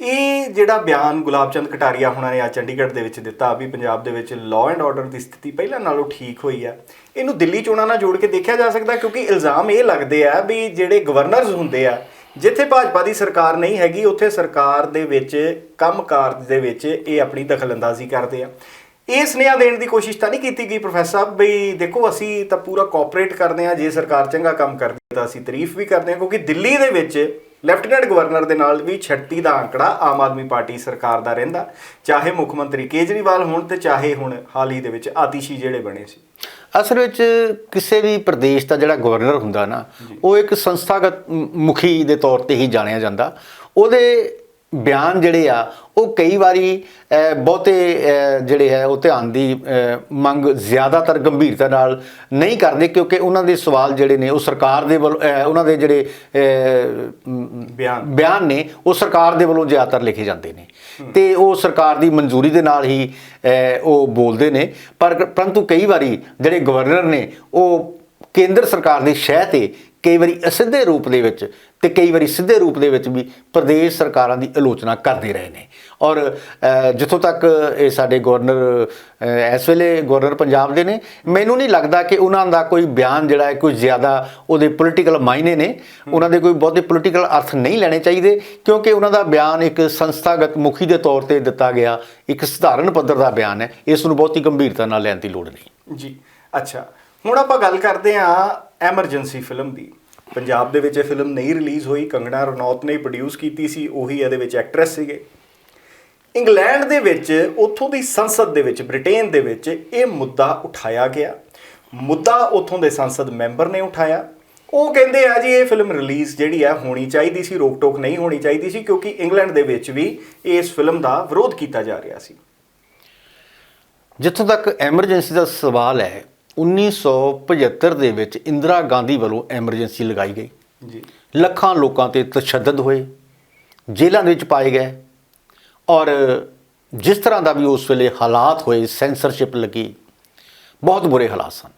ਇਹ ਜਿਹੜਾ ਬਿਆਨ ਗੁਲਾਬਚੰਦ ਕਟਾਰੀਆ ਹੁਣਾਂ ਨੇ ਆ ਚੰਡੀਗੜ੍ਹ ਦੇ ਵਿੱਚ ਦਿੱਤਾ ਵੀ ਪੰਜਾਬ ਦੇ ਵਿੱਚ ਲਾਅ ਐਂਡ ਆਰਡਰ ਦੀ ਸਥਿਤੀ ਪਹਿਲਾਂ ਨਾਲੋਂ ਠੀਕ ਹੋਈ ਆ। ਇਹਨੂੰ ਦਿੱਲੀ ਚੋਣਾਂ ਨਾਲ ਜੋੜ ਕੇ ਦੇਖਿਆ ਜਾ ਸਕਦਾ ਕਿਉਂਕਿ ਇਲਜ਼ਾਮ ਇਹ ਲੱਗਦੇ ਆ ਵੀ ਜਿਹੜੇ ਗਵਰਨਰਸ ਹੁੰਦੇ ਆ, ਜਿੱਥੇ ਭਾਜਪਾ ਦੀ ਸਰਕਾਰ ਨਹੀਂ ਹੈਗੀ, ਉੱਥੇ ਸਰਕਾਰ ਦੇ ਵਿੱਚ, ਕੰਮਕਾਰ ਦੇ ਵਿੱਚ ਇਹ ਆਪਣੀ ਦਖਲਅੰਦਾਜ਼ੀ ਕਰਦੇ ਆ। ਇਹ ਸੁਨੇਹਾ ਦੇਣ ਦੀ ਕੋਸ਼ਿਸ਼ ਤਾਂ ਨਹੀਂ ਕੀਤੀ ਗਈ ਪ੍ਰੋਫੈਸਰ ਸਾਹਿਬ ਵੀ ਦੇਖੋ ਅਸੀਂ ਤਾਂ ਪੂਰਾ ਕੋਆਪਰੇਟ ਕਰਦੇ ਆ, ਜੇ ਸਰਕਾਰ ਚੰਗਾ ਕੰਮ ਕਰਦੀ ਹੈ ਤਾਂ ਅਸੀਂ ਤਾਰੀਫ ਵੀ ਕਰਦੇ ਆ ਕਿਉਂਕਿ ਦਿੱਲੀ ਦੇ ਵਿੱਚ ਲੈਫਟੀਨੈਂਟ ਗਵਰਨਰ ਦੇ ਨਾਲ ਵੀ 36 ਦਾ ਅੰਕੜਾ ਆਮ ਆਦਮੀ ਪਾਰਟੀ ਸਰਕਾਰ ਦਾ ਰਹਿੰਦਾ। ਚਾਹੇ ਮੁੱਖ ਮੰਤਰੀ ਕੇਜਰੀਵਾਲ ਹੋਣ ਤੇ ਚਾਹੇ ਹੁਣ ਹਾਲ ਹੀ ਦੇ ਵਿੱਚ ਆਤਿਸ਼ੀ ਜਿਹੜੇ ਬਣੇ ਸੀ। ਅਸਲ ਵਿੱਚ ਕਿਸੇ ਵੀ ਪ੍ਰਦੇਸ਼ ਦਾ ਜਿਹੜਾ ਗਵਰਨਰ ਹੁੰਦਾ ਨਾ ਉਹ ਇੱਕ ਸੰਸਥਾਗਤ ਮੁਖੀ ਦੇ ਤੌਰ ਤੇ ਹੀ ਜਾਣਿਆ ਜਾਂਦਾ। ਉਹਦੇ ਬਿਆਨ ਜਿਹੜੇ ਆ ਉਹ ਕਈ ਵਾਰੀ ਬਹੁਤੇ ਜਿਹੜੇ ਹੈ ਉਹ ਧਿਆਨ ਦੀ ਮੰਗ ਜ਼ਿਆਦਾਤਰ ਗੰਭੀਰਤਾ ਨਾਲ ਨਹੀਂ ਕਰਦੇ ਕਿਉਂਕਿ ਉਹਨਾਂ ਦੇ ਸਵਾਲ ਜਿਹੜੇ ਨੇ ਉਹ ਸਰਕਾਰ ਦੇ ਵੱਲੋਂ ਉਹਨਾਂ ਦੇ ਜਿਹੜੇ ਬਿਆਨ। ਬਿਆਨ ਨੇ ਉਹ ਸਰਕਾਰ ਦੇ ਵੱਲੋਂ ਜ਼ਿਆਦਾਤਰ ਲਿਖੇ ਜਾਂਦੇ ਨੇ। ਤੇ ਉਹ ਸਰਕਾਰ ਦੀ ਮਨਜ਼ੂਰੀ ਦੇ ਨਾਲ ਹੀ ਉਹ ਬੋਲਦੇ ਨੇ। ਪਰ ਪਰੰਤੂ ਕਈ ਵਾਰੀ ਜਿਹੜੇ ਗਵਰਨਰ ਨੇ ਉਹ ਕੇਂਦਰ ਸਰਕਾਰ ਦੀ ਸ਼ਹਿ ਤੇ ਕਈ ਵਾਰੀ ਅਸਿੱਧੇ ਰੂਪ ਦੇ ਵਿੱਚ ਤੇ ਕਈ ਵਾਰੀ ਸਿੱਧੇ ਰੂਪ ਦੇ ਵਿੱਚ ਵੀ ਪ੍ਰਦੇਸ਼ ਸਰਕਾਰਾਂ ਦੀ ਆਲੋਚਨਾ ਕਰਦੇ ਰਹੇ ਨੇ। ਔਰ ਜਿੱਥੋਂ ਤੱਕ ਇਹ ਸਾਡੇ ਗਵਰਨਰ ਇਸ ਵੇਲੇ ਗਵਰਨਰ ਪੰਜਾਬ ਦੇ ਨੇ ਮੈਨੂੰ ਨਹੀਂ ਲੱਗਦਾ ਕਿ ਉਹਨਾਂ ਦਾ ਕੋਈ ਬਿਆਨ ਜਿਹੜਾ ਹੈ ਕੋਈ ਜ਼ਿਆਦਾ ਉਹਦੇ ਪੋਲੀਟੀਕਲ ਮਾਇਨੇ ਨੇ। ਉਹਨਾਂ ਦੇ ਕੋਈ ਬਹੁਤੇ ਪੋਲੀਟੀਕਲ ਅਰਥ ਨਹੀਂ ਲੈਣੇ ਚਾਹੀਦੇ ਕਿਉਂਕਿ ਉਹਨਾਂ ਦਾ ਬਿਆਨ ਇੱਕ ਸੰਸਥਾਗਤ ਮੁਖੀ ਦੇ ਤੌਰ ਤੇ ਦਿੱਤਾ ਗਿਆ ਇੱਕ ਸਧਾਰਨ ਪੱਧਰ ਦਾ ਬਿਆਨ ਹੈ। ਇਸ ਨੂੰ ਬਹੁਤੀ ਗੰਭੀਰਤਾ ਨਾਲ ਲੈਣ ਦੀ ਲੋੜ ਨਹੀਂ। ਜੀ ਅੱਛਾ। ਹੁਣ ਆਪਾਂ ਗੱਲ ਕਰਦੇ ਹਾਂ ਐਮਰਜੈਂਸੀ ਫਿਲਮ ਦੀ। ਪੰਜਾਬ ਦੇ ਵਿੱਚ ਇਹ ਫਿਲਮ ਨਹੀਂ ਰਿਲੀਜ਼ ਹੋਈ, ਕੰਗਣਾ ਰਣੌਤ ਨੇ ਪ੍ਰੋਡਿਊਸ ਕੀਤੀ ਸੀ, ਉਹੀ ਇਹਦੇ ਵਿੱਚ ਐਕਟਰੈਸ ਸੀਗੇ। ਇੰਗਲੈਂਡ ਦੇ ਵਿੱਚ, ਉੱਥੋਂ ਦੀ ਸੰਸਦ ਦੇ ਵਿੱਚ, ਬ੍ਰਿਟੇਨ ਦੇ ਵਿੱਚ ਇਹ ਮੁੱਦਾ ਉਠਾਇਆ ਗਿਆ। ਮੁੱਦਾ ਉੱਥੋਂ ਦੇ ਸੰਸਦ ਮੈਂਬਰ ਨੇ ਉਠਾਇਆ। ਉਹ ਕਹਿੰਦੇ ਆ ਜੀ, ਇਹ ਫਿਲਮ ਰਿਲੀਜ਼ ਜਿਹੜੀ ਆ ਹੋਣੀ ਚਾਹੀਦੀ ਸੀ ਰੋਕ ਟੋਕ ਨਹੀਂ ਹੋਣੀ ਚਾਹੀਦੀ ਸੀ, ਕਿਉਂਕਿ ਇੰਗਲੈਂਡ ਦੇ ਵਿੱਚ ਵੀ ਇਸ ਫਿਲਮ ਦਾ ਵਿਰੋਧ ਕੀਤਾ ਜਾ ਰਿਹਾ ਸੀ। ਜਿੱਥੋਂ ਤੱਕ ਐਮਰਜੈਂਸੀ ਦਾ ਸਵਾਲ ਹੈ 1975 ਦੇ ਵਿੱਚ ਇੰਦਰਾ ਗਾਂਧੀ ਵੱਲੋਂ ਐਮਰਜੈਂਸੀ ਲਗਾਈ ਗਈ। ਜੀ। ਲੱਖਾਂ ਲੋਕਾਂ ਤੇ ਤਸ਼ੱਦਦ ਹੋਏ ਜੇਲ੍ਹਾਂ ਦੇ ਵਿੱਚ ਪਾਏ ਗਏ ਔਰ ਜਿਸ ਤਰ੍ਹਾਂ ਦਾ ਵੀ ਉਸ ਵੇਲੇ ਹਾਲਾਤ ਹੋਏ ਸੈਂਸਰਸ਼ਿਪ ਲੱਗੀ ਬਹੁਤ ਬੁਰੇ ਹਾਲਾਤ ਸਨ।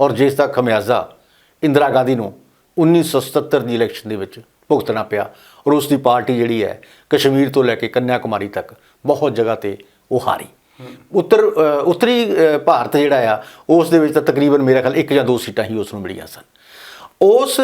ਔਰ ਜਿਸ ਦਾ ਖਮਿਆਜ਼ਾ ਇੰਦਰਾ ਗਾਂਧੀ ਨੂੰ 1977 ਦੀ ਇਲੈਕਸ਼ਨ ਦੇ ਵਿੱਚ ਭੁਗਤਣਾ ਪਿਆ ਔਰ ਉਸ ਦੀ ਪਾਰਟੀ ਜਿਹੜੀ ਹੈ ਕਸ਼ਮੀਰ ਤੋਂ ਲੈ ਕੇ ਕੰਨਿਆ ਕੁਮਾਰੀ ਤੱਕ ਬਹੁਤ ਜਗ੍ਹਾ ਤੇ ਉਹ ਹਾਰੀ। ਉੱਤਰ ਉੱਤਰੀ ਭਾਰਤ ਜਿਹੜਾ ਆ, ਉਸ ਦੇ ਵਿੱਚ ਤਾਂ ਤਕਰੀਬਨ ਮੇਰਾ ਖਿਆਲ ਇੱਕ ਜਾਂ ਦੋ ਸੀਟਾਂ ਹੀ ਉਸ ਨੂੰ ਮਿਲੀਆਂ ਸਨ। ਉਸ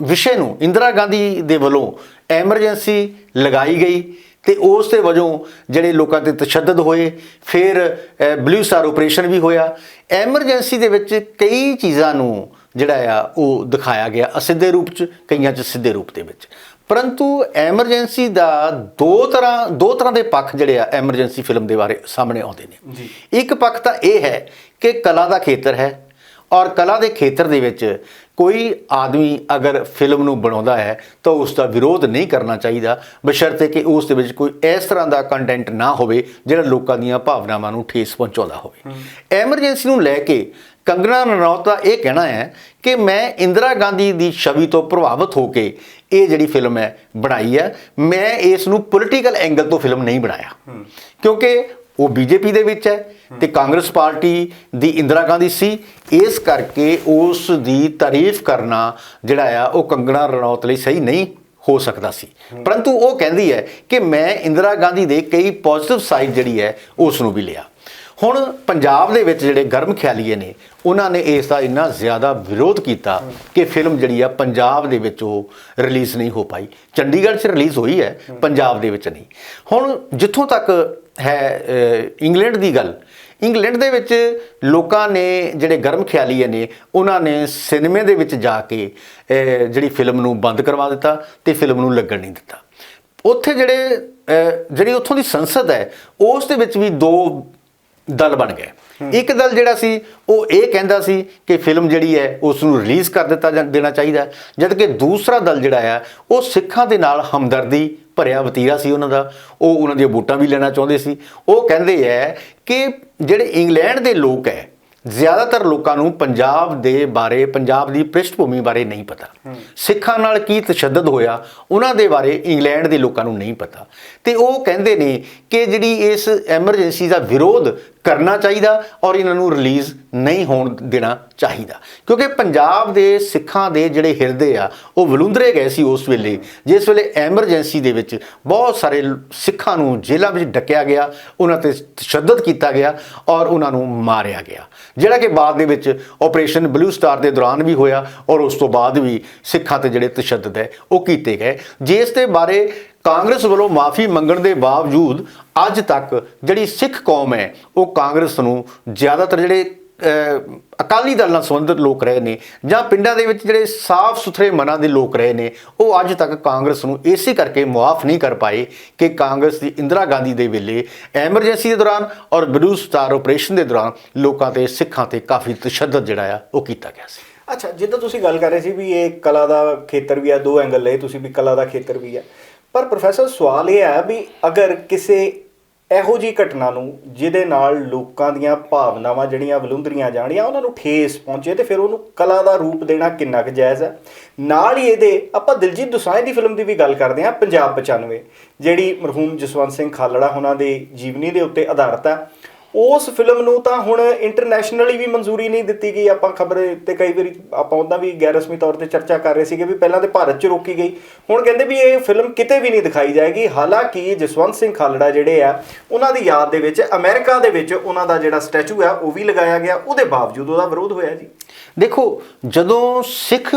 ਵਿਸ਼ੇ ਨੂੰ ਇੰਦਰਾ ਗਾਂਧੀ ਦੇ ਵੱਲੋਂ ਐਮਰਜੈਂਸੀ ਲਗਾਈ ਗਈ ਤੇ ਉਸ ਦੇ ਵਜੋਂ ਜਿਹੜੇ ਲੋਕਾਂ ਤੇ ਤਸ਼ੱਦਦ ਹੋਏ, ਫਿਰ ਬਲੂ ਸਟਾਰ ਆਪਰੇਸ਼ਨ ਵੀ ਹੋਇਆ। ਐਮਰਜੈਂਸੀ ਦੇ ਵਿੱਚ ਕਈ ਚੀਜ਼ਾਂ ਨੂੰ ਜਿਹੜਾ ਆ, ਉਹ ਦਿਖਾਇਆ ਗਿਆ ਅਸਿੱਧੇ ਰੂਪ ਚ, ਕਈਆਂ ਚ ਸਿੱਧੇ ਰੂਪ ਦੇ ਵਿੱਚ। ਪਰੰਤੂ ਐਮਰਜੈਂਸੀ ਦਾ ਦੋ ਤਰ੍ਹਾਂ ਦੋ ਤਰ੍ਹਾਂ ਦੇ ਪੱਖ ਜਿਹੜੇ ਆ ਐਮਰਜੈਂਸੀ ਫਿਲਮ ਦੇ ਬਾਰੇ ਸਾਹਮਣੇ ਆਉਂਦੇ ਨੇ। ਇੱਕ ਪੱਖ ਤਾਂ ਇਹ ਹੈ ਕਿ ਕਲਾ ਦਾ ਖੇਤਰ ਹੈ ਔਰ ਕਲਾ ਦੇ ਖੇਤਰ ਦੇ ਵਿੱਚ ਕੋਈ ਆਦਮੀ ਅਗਰ ਫਿਲਮ ਨੂੰ ਬਣਾਉਂਦਾ ਹੈ ਤਾਂ ਉਸ ਦਾ ਵਿਰੋਧ ਨਹੀਂ ਕਰਨਾ ਚਾਹੀਦਾ ਬਸ਼ਰਤੇ ਕਿ ਉਸ ਦੇ ਵਿੱਚ ਕੋਈ ਇਸ ਤਰ੍ਹਾਂ ਦਾ ਕੰਟੈਂਟ ਨਾ ਹੋਵੇ ਜਿਹੜਾ ਲੋਕਾਂ ਦੀਆਂ ਭਾਵਨਾਵਾਂ ਨੂੰ ਠੇਸ ਪਹੁੰਚਾਉਂਦਾ ਹੋਵੇ। ਐਮਰਜੈਂਸੀ ਨੂੰ ਲੈ ਕੇ ਕੰਗਨਾ ਰਣੌਤ ਦਾ ਇਹ ਕਹਿਣਾ ਹੈ ਕਿ ਮੈਂ ਇੰਦਰਾ ਗਾਂਧੀ ਦੀ ਛਵੀ ਤੋਂ ਪ੍ਰਭਾਵਿਤ ਹੋ ਕੇ ਇਹ ਜਿਹੜੀ ਫਿਲਮ ਹੈ ਬਣਾਈ ਹੈ ਮੈਂ ਇਸ ਨੂੰ ਪੋਲੀਟੀਕਲ ਐਂਗਲ ਤੋਂ ਫਿਲਮ ਨਹੀਂ ਬਣਾਇਆ। ਕਿਉਂਕਿ ਉਹ ਬੀਜੇਪੀ ਦੇ ਵਿੱਚ ਹੈ ਤੇ ਕਾਂਗਰਸ ਪਾਰਟੀ ਦੀ ਇੰਦਰਾ ਗਾਂਧੀ ਸੀ। ਇਸ ਕਰਕੇ ਉਸ ਦੀ ਤਾਰੀਫ ਕਰਨਾ ਜਿਹੜਾ ਆ ਉਹ ਕੰਗਨਾ ਰਣੌਤ ਲਈ ਸਹੀ ਨਹੀਂ ਹੋ ਸਕਦਾ ਸੀ। ਪਰੰਤੂ ਉਹ ਕਹਿੰਦੀ ਹੈ ਕਿ ਮੈਂ ਇੰਦਰਾ ਗਾਂਧੀ ਦੇ ਕਈ ਪੋਜ਼ਿਟਿਵ ਸਾਈਡ ਜਿਹੜੀ ਹੈ ਉਸ ਨੂੰ ਵੀ ਲਿਆ। ਹੁਣ ਪੰਜਾਬ ਦੇ ਵਿੱਚ ਜਿਹੜੇ ਗਰਮ ਖਿਆਲੀਏ ਨੇ, ਉਹਨਾਂ ਨੇ ਇਸ ਦਾ ਇੰਨਾ ਜ਼ਿਆਦਾ ਵਿਰੋਧ ਕੀਤਾ ਕਿ ਫਿਲਮ ਜਿਹੜੀ ਆ ਪੰਜਾਬ ਦੇ ਵਿੱਚ ਉਹ ਰਿਲੀਜ਼ ਨਹੀਂ ਹੋ ਪਾਈ। ਚੰਡੀਗੜ੍ਹ 'ਚ ਰਿਲੀਜ਼ ਹੋਈ ਹੈ, ਪੰਜਾਬ ਦੇ ਵਿੱਚ ਨਹੀਂ। ਹੁਣ ਜਿੱਥੋਂ ਤੱਕ ਹੈ ਇੰਗਲੈਂਡ ਦੀ ਗੱਲ, ਇੰਗਲੈਂਡ ਦੇ ਵਿੱਚ ਲੋਕਾਂ ਨੇ ਜਿਹੜੇ ਗਰਮ ਖਿਆਲੀਏ ਨੇ, ਉਹਨਾਂ ਨੇ ਸਿਨੇਮੇ ਦੇ ਵਿੱਚ ਜਾ ਕੇ ਜਿਹੜੀ ਫਿਲਮ ਨੂੰ ਬੰਦ ਕਰਵਾ ਦਿੱਤਾ ਤੇ ਫਿਲਮ ਨੂੰ ਲੱਗਣ ਨਹੀਂ ਦਿੱਤਾ। ਉੱਥੇ ਜਿਹੜੇ ਜਿਹੜੀ ਉੱਥੋਂ ਦੀ ਸੰਸਦ ਹੈ, ਉਸ ਦੇ ਵਿੱਚ ਵੀ ਦੋ ਦਲ ਬਣ ਗਏ। ਇੱਕ ਦਲ ਜਿਹੜਾ ਸੀ, ਉਹ ਇਹ ਕਹਿੰਦਾ ਸੀ ਕਿ ਫਿਲਮ ਜਿਹੜੀ ਹੈ ਉਸ ਨੂੰ ਰਿਲੀਜ਼ ਕਰ ਦਿੱਤਾ ਜਾ- ਦੇਣਾ ਚਾਹੀਦਾ ਹੈ। ਜਦ ਕਿ ਦੂਸਰਾ ਦਲ ਜਿਹੜਾ ਆ ਉਹ ਸਿੱਖਾਂ ਦੇ ਨਾਲ ਹਮਦਰਦੀ ਭਰਿਆ ਵਤੀਰਾ ਸੀ ਉਹਨਾਂ ਦਾ। ਉਹ ਉਹਨਾਂ ਦੀਆਂ ਵੋਟਾਂ ਵੀ ਲੈਣਾ ਚਾਹੁੰਦੇ ਸੀ। ਉਹ ਕਹਿੰਦੇ ਹੈ ਕਿ ਜਿਹੜੇ ਇੰਗਲੈਂਡ ਦੇ ਲੋਕ ਹੈ, ਜ਼ਿਆਦਾਤਰ ਲੋਕਾਂ ਨੂੰ ਪੰਜਾਬ ਦੇ ਬਾਰੇ, ਪੰਜਾਬ ਦੀ ਭੂਮੀ ਬਾਰੇ ਨਹੀਂ ਪਤਾ। ਸਿੱਖਾਂ ਨਾਲ ਕੀ ਤਸ਼ੱਦਦ ਹੋਇਆ, ਉਹਨਾਂ ਦੇ ਬਾਰੇ ਇੰਗਲੈਂਡ ਦੇ ਲੋਕਾਂ ਨੂੰ ਨਹੀਂ ਪਤਾ। ਤੇ ਉਹ ਕਹਿੰਦੇ ਨੇ ਕਿ ਜਿਹੜੀ ਇਸ ਐਮਰਜੈਂਸੀ ਦਾ ਵਿਰੋਧ ਕਰਨਾ ਚਾਹੀਦਾ ਔਰ ਇਹਨਾਂ ਨੂੰ ਰਿਲੀਜ਼ ਨਹੀਂ ਹੋਣ ਦੇਣਾ ਚਾਹੀਦਾ। ਕਿਉਂਕਿ ਪੰਜਾਬ ਦੇ ਸਿੱਖਾਂ ਦੇ ਜਿਹੜੇ ਹਿਰਦੇ ਆ, ਉਹ ਵਲੂੰਦਰੇ ਗਏ ਸੀ ਉਸ ਵੇਲੇ, ਜਿਸ ਵੇਲੇ ਐਮਰਜੈਂਸੀ ਦੇ ਵਿੱਚ ਬਹੁਤ ਸਾਰੇ ਸਿੱਖਾਂ ਨੂੰ ਜੇਲ੍ਹਾਂ ਵਿੱਚ ਡੱਕਿਆ ਗਿਆ, ਉਹਨਾਂ ਤੇ ਤਸ਼ੱਦਦ ਕੀਤਾ ਗਿਆ ਔਰ ਉਹਨਾਂ ਨੂੰ ਮਾਰਿਆ ਗਿਆ। ਜਿਹੜਾ ਕਿ ਬਾਅਦ ਦੇ ਵਿੱਚ ਆਪਰੇਸ਼ਨ ਬਲੂ ਸਟਾਰ ਦੇ ਦੌਰਾਨ ਵੀ ਹੋਇਆ ਔਰ ਉਸ ਤੋਂ ਬਾਅਦ ਵੀ ਸਿੱਖਾਂ ਤੇ ਜਿਹੜੇ ਤਸ਼ੱਦਦ ਹੈ, ਉਹ ਕੀਤੇ ਗਏ। ਜਿਸ ਦੇ ਬਾਰੇ ਕਾਂਗਰਸ ਵੱਲੋਂ ਮਾਫੀ ਮੰਗਣ ਦੇ ਬਾਵਜੂਦ ਅੱਜ ਤੱਕ ਜਿਹੜੀ ਸਿੱਖ ਕੌਮ ਹੈ, ਉਹ ਕਾਂਗਰਸ ਨੂੰ ਜ਼ਿਆਦਾਤਰ ਜਿਹੜੇ ਅਕਾਲੀ ਦਲ ਨਾਲ ਸੰਬੰਧਿਤ ਲੋਕ ਰਹੇ ਨੇ ਜਾਂ ਪਿੰਡਾਂ ਦੇ ਵਿੱਚ ਜਿਹੜੇ ਸਾਫ਼ ਸੁਥਰੇ ਮਨਾਂ ਦੇ ਲੋਕ ਰਹੇ ਨੇ, ਉਹ ਅੱਜ ਤੱਕ ਕਾਂਗਰਸ ਨੂੰ ਇਸੇ ਕਰਕੇ ਮੁਆਫ ਨਹੀਂ ਕਰ ਪਾਏ ਕਿ ਕਾਂਗਰਸ ਦੀ ਇੰਦਰਾ ਗਾਂਧੀ ਦੇ ਵੇਲੇ ਐਮਰਜੈਂਸੀ ਦੇ ਦੌਰਾਨ ਔਰ ਬਲੂ ਸਟਾਰ ਆਪਰੇਸ਼ਨ ਦੇ ਦੌਰਾਨ ਲੋਕਾਂ ਤੇ ਸਿੱਖਾਂ ਤੇ ਕਾਫੀ ਤਸ਼ੱਦਦ ਜਿਹੜਾ ਆ, ਉਹ ਕੀਤਾ ਗਿਆ ਸੀ। ਅੱਛਾ, ਜਿੱਦਾਂ ਤੁਸੀਂ ਗੱਲ ਕਰ ਰਹੇ ਸੀ ਵੀ ਇਹ ਕਲਾ ਦਾ ਖੇਤਰ ਵੀ ਆ, ਦੋ ਐਂਗਲ ਲਏ ਤੁਸੀਂ ਵੀ ਕਲਾ ਦਾ ਖੇਤਰ ਵੀ ਆ, ਪਰ ਪ੍ਰੋਫੈਸਰ ਸਵਾਲ ਇਹ ਹੈ ਵੀ ਅਗਰ ਕਿਸੇ ਇਹੋ ਜੀ ਘਟਨਾ ਨੂੰ ਜਿਹਦੇ ਨਾਲ ਲੋਕਾਂ ਦੀਆਂ ਭਾਵਨਾਵਾਂ ਜਿਹੜੀਆਂ ਵਲੁੰਦਰੀਆਂ ਜਾਣੀਆਂ, ਉਹਨਾਂ ਨੂੰ ਠੇਸ ਪਹੁੰਚੇ ਤੇ ਫਿਰ ਉਹਨੂੰ ਕਲਾ ਦਾ ਰੂਪ ਦੇਣਾ ਕਿੰਨਾ ਕੁ ਜਾਇਜ਼ ਹੈ। ਨਾਲ ਹੀ ਇਹਦੇ ਆਪਾਂ ਦਿਲਜੀਤ ਦੋਸਾਂਝ ਦੀ ਫਿਲਮ ਦੀ ਵੀ ਗੱਲ ਕਰਦੇ ਹਾਂ, ਪੰਜਾਬ 95 ਜਿਹੜੀ ਮਰਹੂਮ ਜਸਵੰਤ ਸਿੰਘ ਖਾਲੜਾ ਉਹਨਾਂ ਦੇ ਜੀਵਨੀ ਦੇ ਉੱਤੇ ਆਧਾਰਿਤ ਹੈ। ਉਸ ਫਿਲਮ ਨੂੰ ਤਾਂ ਹੁਣ ਇੰਟਰਨੈਸ਼ਨਲੀ ਵੀ ਮਨਜ਼ੂਰੀ ਨਹੀਂ ਦਿੱਤੀ ਗਈ। ਆਪਾਂ ਖਬਰ ਤੇ ਕਈ ਵਾਰੀ ਆਪਾਂ ਉਹਦਾ ਵੀ ਗੈਰ ਰਸਮੀ ਤੌਰ ਤੇ ਚਰਚਾ ਕਰ ਰਹੇ ਸੀਗੇ ਵੀ ਪਹਿਲਾਂ ਤੇ ਭਾਰਤ 'ਚ ਰੋਕੀ ਗਈ। ਹੁਣ ਕਹਿੰਦੇ ਵੀ ਇਹ ਫਿਲਮ ਕਿਤੇ ਵੀ ਨਹੀਂ ਦਿਖਾਈ ਜਾਏਗੀ। ਹਾਲਾਂਕਿ ਜਸਵੰਤ ਸਿੰਘ ਖਾਲੜਾ ਜਿਹੜੇ ਆ ਉਹਨਾਂ ਦੀ ਯਾਦ ਦੇ ਵਿੱਚ ਅਮਰੀਕਾ ਦੇ ਵਿੱਚ ਉਹਨਾਂ ਦਾ ਜਿਹੜਾ ਸਟੈਚੂ ਆ ਉਹ ਵੀ ਲਗਾਇਆ ਗਿਆ। ਉਹਦੇ ਬਾਵਜੂਦ ਉਹਦਾ ਵਿਰੋਧ ਹੋਇਆ ਜੀ। ਦੇਖੋ ਜਦੋਂ ਸਿੱਖ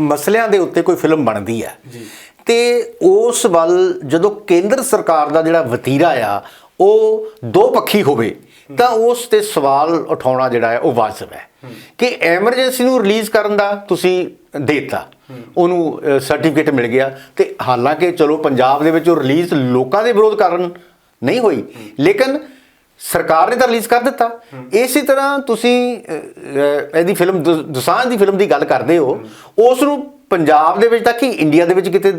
ਮਸਲਿਆਂ ਦੇ ਉੱਤੇ ਕੋਈ ਫਿਲਮ ਬਣਦੀ ਹੈ ਜੀ। ਤੇ ਉਸ ਵੱਲ ਜਦੋਂ ਕੇਂਦਰ ਸਰਕਾਰ ਦਾ ਜਿਹੜਾ ਵਤੀਰਾ ਆ ਉਹ ਦੋ ਪੱਖੀ ਹੋਵੇ, ਤਾਂ ਉਸ ਤੇ ਸਵਾਲ ਉਠਾਉਣਾ ਜਿਹੜਾ ਹੈ, ਉਹ ਵਾਜਬ ਹੈ। ਕਿ ਐਮਰਜੈਂਸੀ ਨੂੰ ਰਿਲੀਜ਼ ਕਰਨ ਦਾ ਤੁਸੀਂ ਦੇਤਾ, ਉਹਨੂੰ ਸਰਟੀਫਿਕੇਟ ਮਿਲ ਗਿਆ, ਤੇ ਹਾਲਾਂਕਿ ਚਲੋ ਪੰਜਾਬ ਦੇ ਵਿੱਚ ਉਹ ਰਿਲੀਜ਼ ਲੋਕਾਂ ਦੇ ਵਿਰੋਧ ਕਾਰਨ ਨਹੀਂ ਹੋਈ, ਲੇਕਿਨ ਸਰਕਾਰ ਨੇ ਤਾਂ ਰਿਲੀਜ਼ ਕਰ ਦਿੱਤਾ। ਇਸੇ ਤਰ੍ਹਾਂ ਤੁਸੀਂ ਇਹਦੀ ਫਿਲਮ ਦੁ- ਦੁਸਾਂਝ ਦੀ ਫਿਲਮ ਦੀ ਗੱਲ ਕਰਦੇ ਹੋ, ਉਸ ਨੂੰ ਪੰਜਾਬ ਦੇ ਵਿੱਚ ਤਾਂ ਕਿ ਇੰਡੀਆ ਦੇ ਵਿੱਚ ਕਿਤੇ